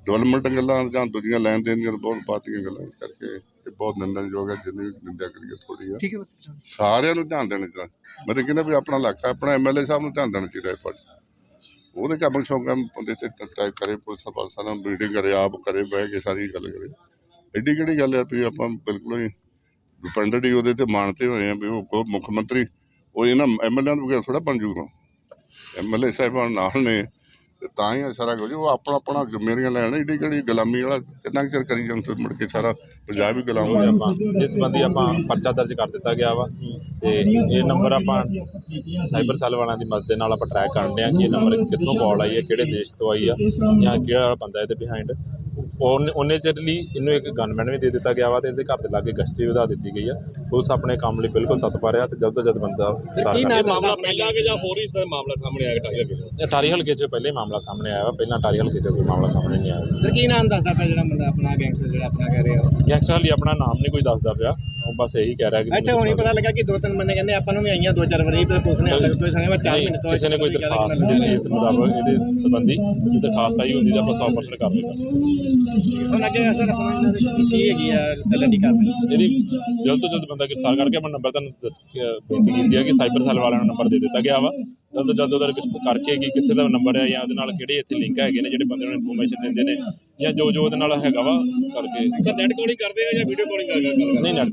ਡਿਵੈਲਪਮੈਂਟ ਗੱਲਾਂ ਜਾਂ ਦੂਜੀਆਂ ਲੈਣ ਦੇਣ ਦੀਆਂ ਬਹੁਤ ਬਾਤੀਆਂ ਗੱਲਾਂ ਕਰਕੇ ਇਹ ਬਹੁਤ ਨਿੰਦਣਯੋਗ ਹੈ ਜਿੰਨੀ ਵੀ ਨਿੰਦਿਆ ਕਰੀਏ ਥੋੜੀ ਆ ਠੀਕ ਹੈ ਸਾਰਿਆਂ ਨੂੰ ਧਿਆਨ ਦੇਣਾ ਚਾਹੀਦਾ। ਮੈਂ ਤਾਂ ਕਹਿੰਦਾ ਵੀ ਆਪਣਾ ਇਲਾਕਾ ਆਪਣਾ ਐਮਐਲਏ ਸਾਹਿਬ ਨੂੰ ਧਿਆਨ ਦੇਣਾ ਚਾਹੀਦਾ ਇਸ ਪਰ ਉਹਦੇ ਕੰਮ ਸ਼ੌਂਕ ਉਹਦੇ ਤੇ ਟਾਈਪ ਕਰੇ ਪੁਲਿਸ ਪਾਸਾ ਨਾਲ ਮੀਟਿੰਗ ਕਰੇ ਆਪ ਕਰੇ ਬਹਿ ਕੇ ਸਾਰੀ ਗੱਲ ਕਰੇ। ਐਡੀ ਕਿਹੜੀ ਗੱਲ ਹੈ ਵੀ ਆਪਾਂ ਬਿਲਕੁਲ ਹੀ ਡਿਪੈਂਡੈਂਟ ਹੀ ਉਹਦੇ ਤੇ ਮਾਨਤੇ ਹੋਏ ਆ ਵੀ ਉਹ ਮੁੱਖ ਮੰਤਰੀ ਉਹ ਇਹਨਾਂ ਐਮਐਲਏ ਨੂੰ ਥੋੜਾ ਬਣ ਜੂਗਾ ਐਮਐਲਏ ਸਾਹਿਬਾਨ ਨਾਲ ਨੇ। ਤੇ ਤਾਂ ਹੀ ਇਹ ਸਾਰਾ ਕੁਝ ਉਹ ਆਪਣਾ ਆਪਣਾ ਜ਼ਿੰਮੇਵਾਰੀਆਂ ਲੈਣ ਏਡੀ ਕਿਹੜੀ ਗੁਲਾਮੀ ਵਾਲਾ ਕਿੰਨਾ ਕੁ ਚਿਰ ਕਰੀ ਜਾਂਦੇ ਮੁੜ ਕੇ ਸਾਰਾ ਪੰਜਾਬ ਹੀ ਗੁਲਾਮ ਹੋ ਜਾਂਦਾ। ਆਪਾਂ ਇਸ ਸੰਬੰਧੀ ਆਪਾਂ ਪਰਚਾ ਦਰਜ ਕਰ ਦਿੱਤਾ ਗਿਆ ਵਾ ਤੇ ਇਹ ਨੰਬਰ ਆਪਾਂ ਸਾਈਬਰ ਸੈੱਲ ਵਾਲਿਆਂ ਦੀ ਮਦਦ ਦੇ ਨਾਲ ਆਪਾਂ ਟਰੈਕ ਕਰਨ ਡਿਆ ਕਿ ਇਹ ਨੰਬਰ ਕਿੱਥੋਂ ਕਾਲ ਆਈ ਹੈ ਕਿਹੜੇ ਦੇਸ਼ ਤੋਂ ਆਈ ਆ ਜਾਂ ਕਿਹੜਾ ਬੰਦਾ ਇਹਦੇ ਬਿਹਾਈਂਡ ਉਹਨੇ ਉਹਨੇ ਚਿਰ ਲਈ ਇਹਨੂੰ ਇੱਕ ਗਨਮੈਨ ਵੀ ਦੇ ਦਿੱਤਾ ਗਿਆ ਵਾ ਤੇ ਇਹਦੇ ਘਰ ਦੇ ਲਾਗੇ ਗਸ਼ਤੀ ਵਧਾ ਦਿੱਤੀ ਗਈ ਆ। ਪੁਲਿਸ ਆਪਣੇ ਕੰਮ ਲਈ ਬਿਲਕੁਲ ਤਤਪਰ ਆ ਤੇ ਜਲਦ ਤੋਂ ਜਲਦ ਬੰਦਾ ਕੀ ਨਾਂ ਮਾਮਲਾ ਪਹਿਲਾਂ ਕਿ ਜਾਂ ਹੋਰ ਇਸ ਦਾ ਮਾਮਲਾ ਸਾਹਮਣੇ ਆਇਆ ਟਾਰੀ ਹਲਕੇ ਟਾਰੀ ਹਲਕੇ 'ਚ ਪਹਿਲੇ ਹੀ ਮਾਮਲਾ ਸਾਹਮਣੇ ਆਇਆ ਪਹਿਲਾਂ ਟਾਰੀ ਹਲਕੇ 'ਚ ਕੋਈ ਮਾਮਲਾ ਸਾਹਮਣੇ ਨਹੀਂ ਆਇਆ। ਸਰ ਕੀ ਨਾਮ ਦੱਸਦਾ ਪਿਆ ਜਿਹੜਾ ਮੁੰਡਾ ਆਪਣਾ ਗੈਂਗਸਟਰ ਜਿਹੜਾ ਆਪਣਾ ਕਹਿ ਰਿਹਾ ਗੈਂਗਸਟਰ ਹਾਲੀ ਆਪਣਾ ਨਾਮ ਨਹੀਂ ਕੋਈ ਦੱਸਦਾ ਪਿਆ। ਉਹ ਬਸ ਇਹੀ ਕਹਿ ਰਿਹਾ ਕਿ ਇੱਥੇ ਹੁਣੀ ਪਤਾ ਲੱਗਾ ਕਿ ਦੋ ਤਿੰਨ ਬੰਦੇ ਕਹਿੰਦੇ ਆਪਾਂ ਨੂੰ ਵੀ ਆਈਆਂ ਦੋ ਚਾਰ ਵਾਰੀ ਪਰ ਪੁਲਿਸ ਨੇ ਹਾਲੇ ਤੱਕ ਕੋਈ ਸੁਣਿਆ ਵਾ 4 ਨਹੀਂ, ਮਿੰਟ ਤੋਂ ਕਿਸੇ ਨੇ ਕੋਈ ਦਰਖਾਸਤ ਨਹੀਂ ਦਿੱਤੀ ਇਸ ਮੁਤਾਬਕ ਇਹਦੇ ਸੰਬੰਧੀ ਜੇ ਦਰਖਾਸਤ ਆਈ ਹੁੰਦੀ ਤਾਂ ਆਪਾਂ 100% ਕਰ ਲਈਦਾ। ਹੁਣ ਅੱਗੇ ਅਸਰ ਆਪਣਾ ਇਹਨਾਂ ਦੀ ਕੀ ਹੈਗੀ ਆ ਚੱਲਣ ਦੀ ਕਾਰਵਾਈ? ਇਹਦੀ ਜਲਦ ਤੋਂ ਜਲਦ ਬੰਦਾ ਗ੍ਰਿਫਤਾਰ ਕਰਕੇ ਆਪਣਾ ਨੰਬਰ ਤੁਹਾਨੂੰ ਦੱਸ ਕੇ ਬੇਨਤੀ ਕੀਤੀ ਹੈ ਕਿ ਸਾਈਬਰ ਸੈੱਲ ਵਾਲਿਆਂ ਨੂੰ ਨੰਬਰ ਦੇ ਦਿੱਤਾ ਗਿਆ ਵਾ। ਜਲਦ ਤੋਂ ਜਲਦ ਉਹਦਾ ਰਿਕਵੈਸਟ ਕਰਕੇ ਕਿ ਕਿੱਥੇ ਦਾ ਨੰਬਰ ਹੈ ਜਾਂ ਉਹਦੇ ਨਾਲ ਕਿਹੜੇ ਇੱਥੇ ਲਿੰਕ ਹੈਗੇ ਨੇ ਜਿਹੜੇ ਬੰਦੇ ਨੂੰ ਇਨਫੋਰਮੇਸ਼ਨ ਦਿੰਦੇ ਨੇ ਜਾਂ ਜੋ ਜੋ ਉਹਦੇ ਨਾਲ ਹੈਗਾ ਵਾ ਕਰਕੇ। ਸਰ ਨੈਟ ਕਾਲਿੰਗ ਕਰਦੇ ਆ ਜਾਂ ਵੀਡੀਓ ਕਾਲਿੰਗ ਕਰਦੇ ਨਹੀਂ ਨੈਟ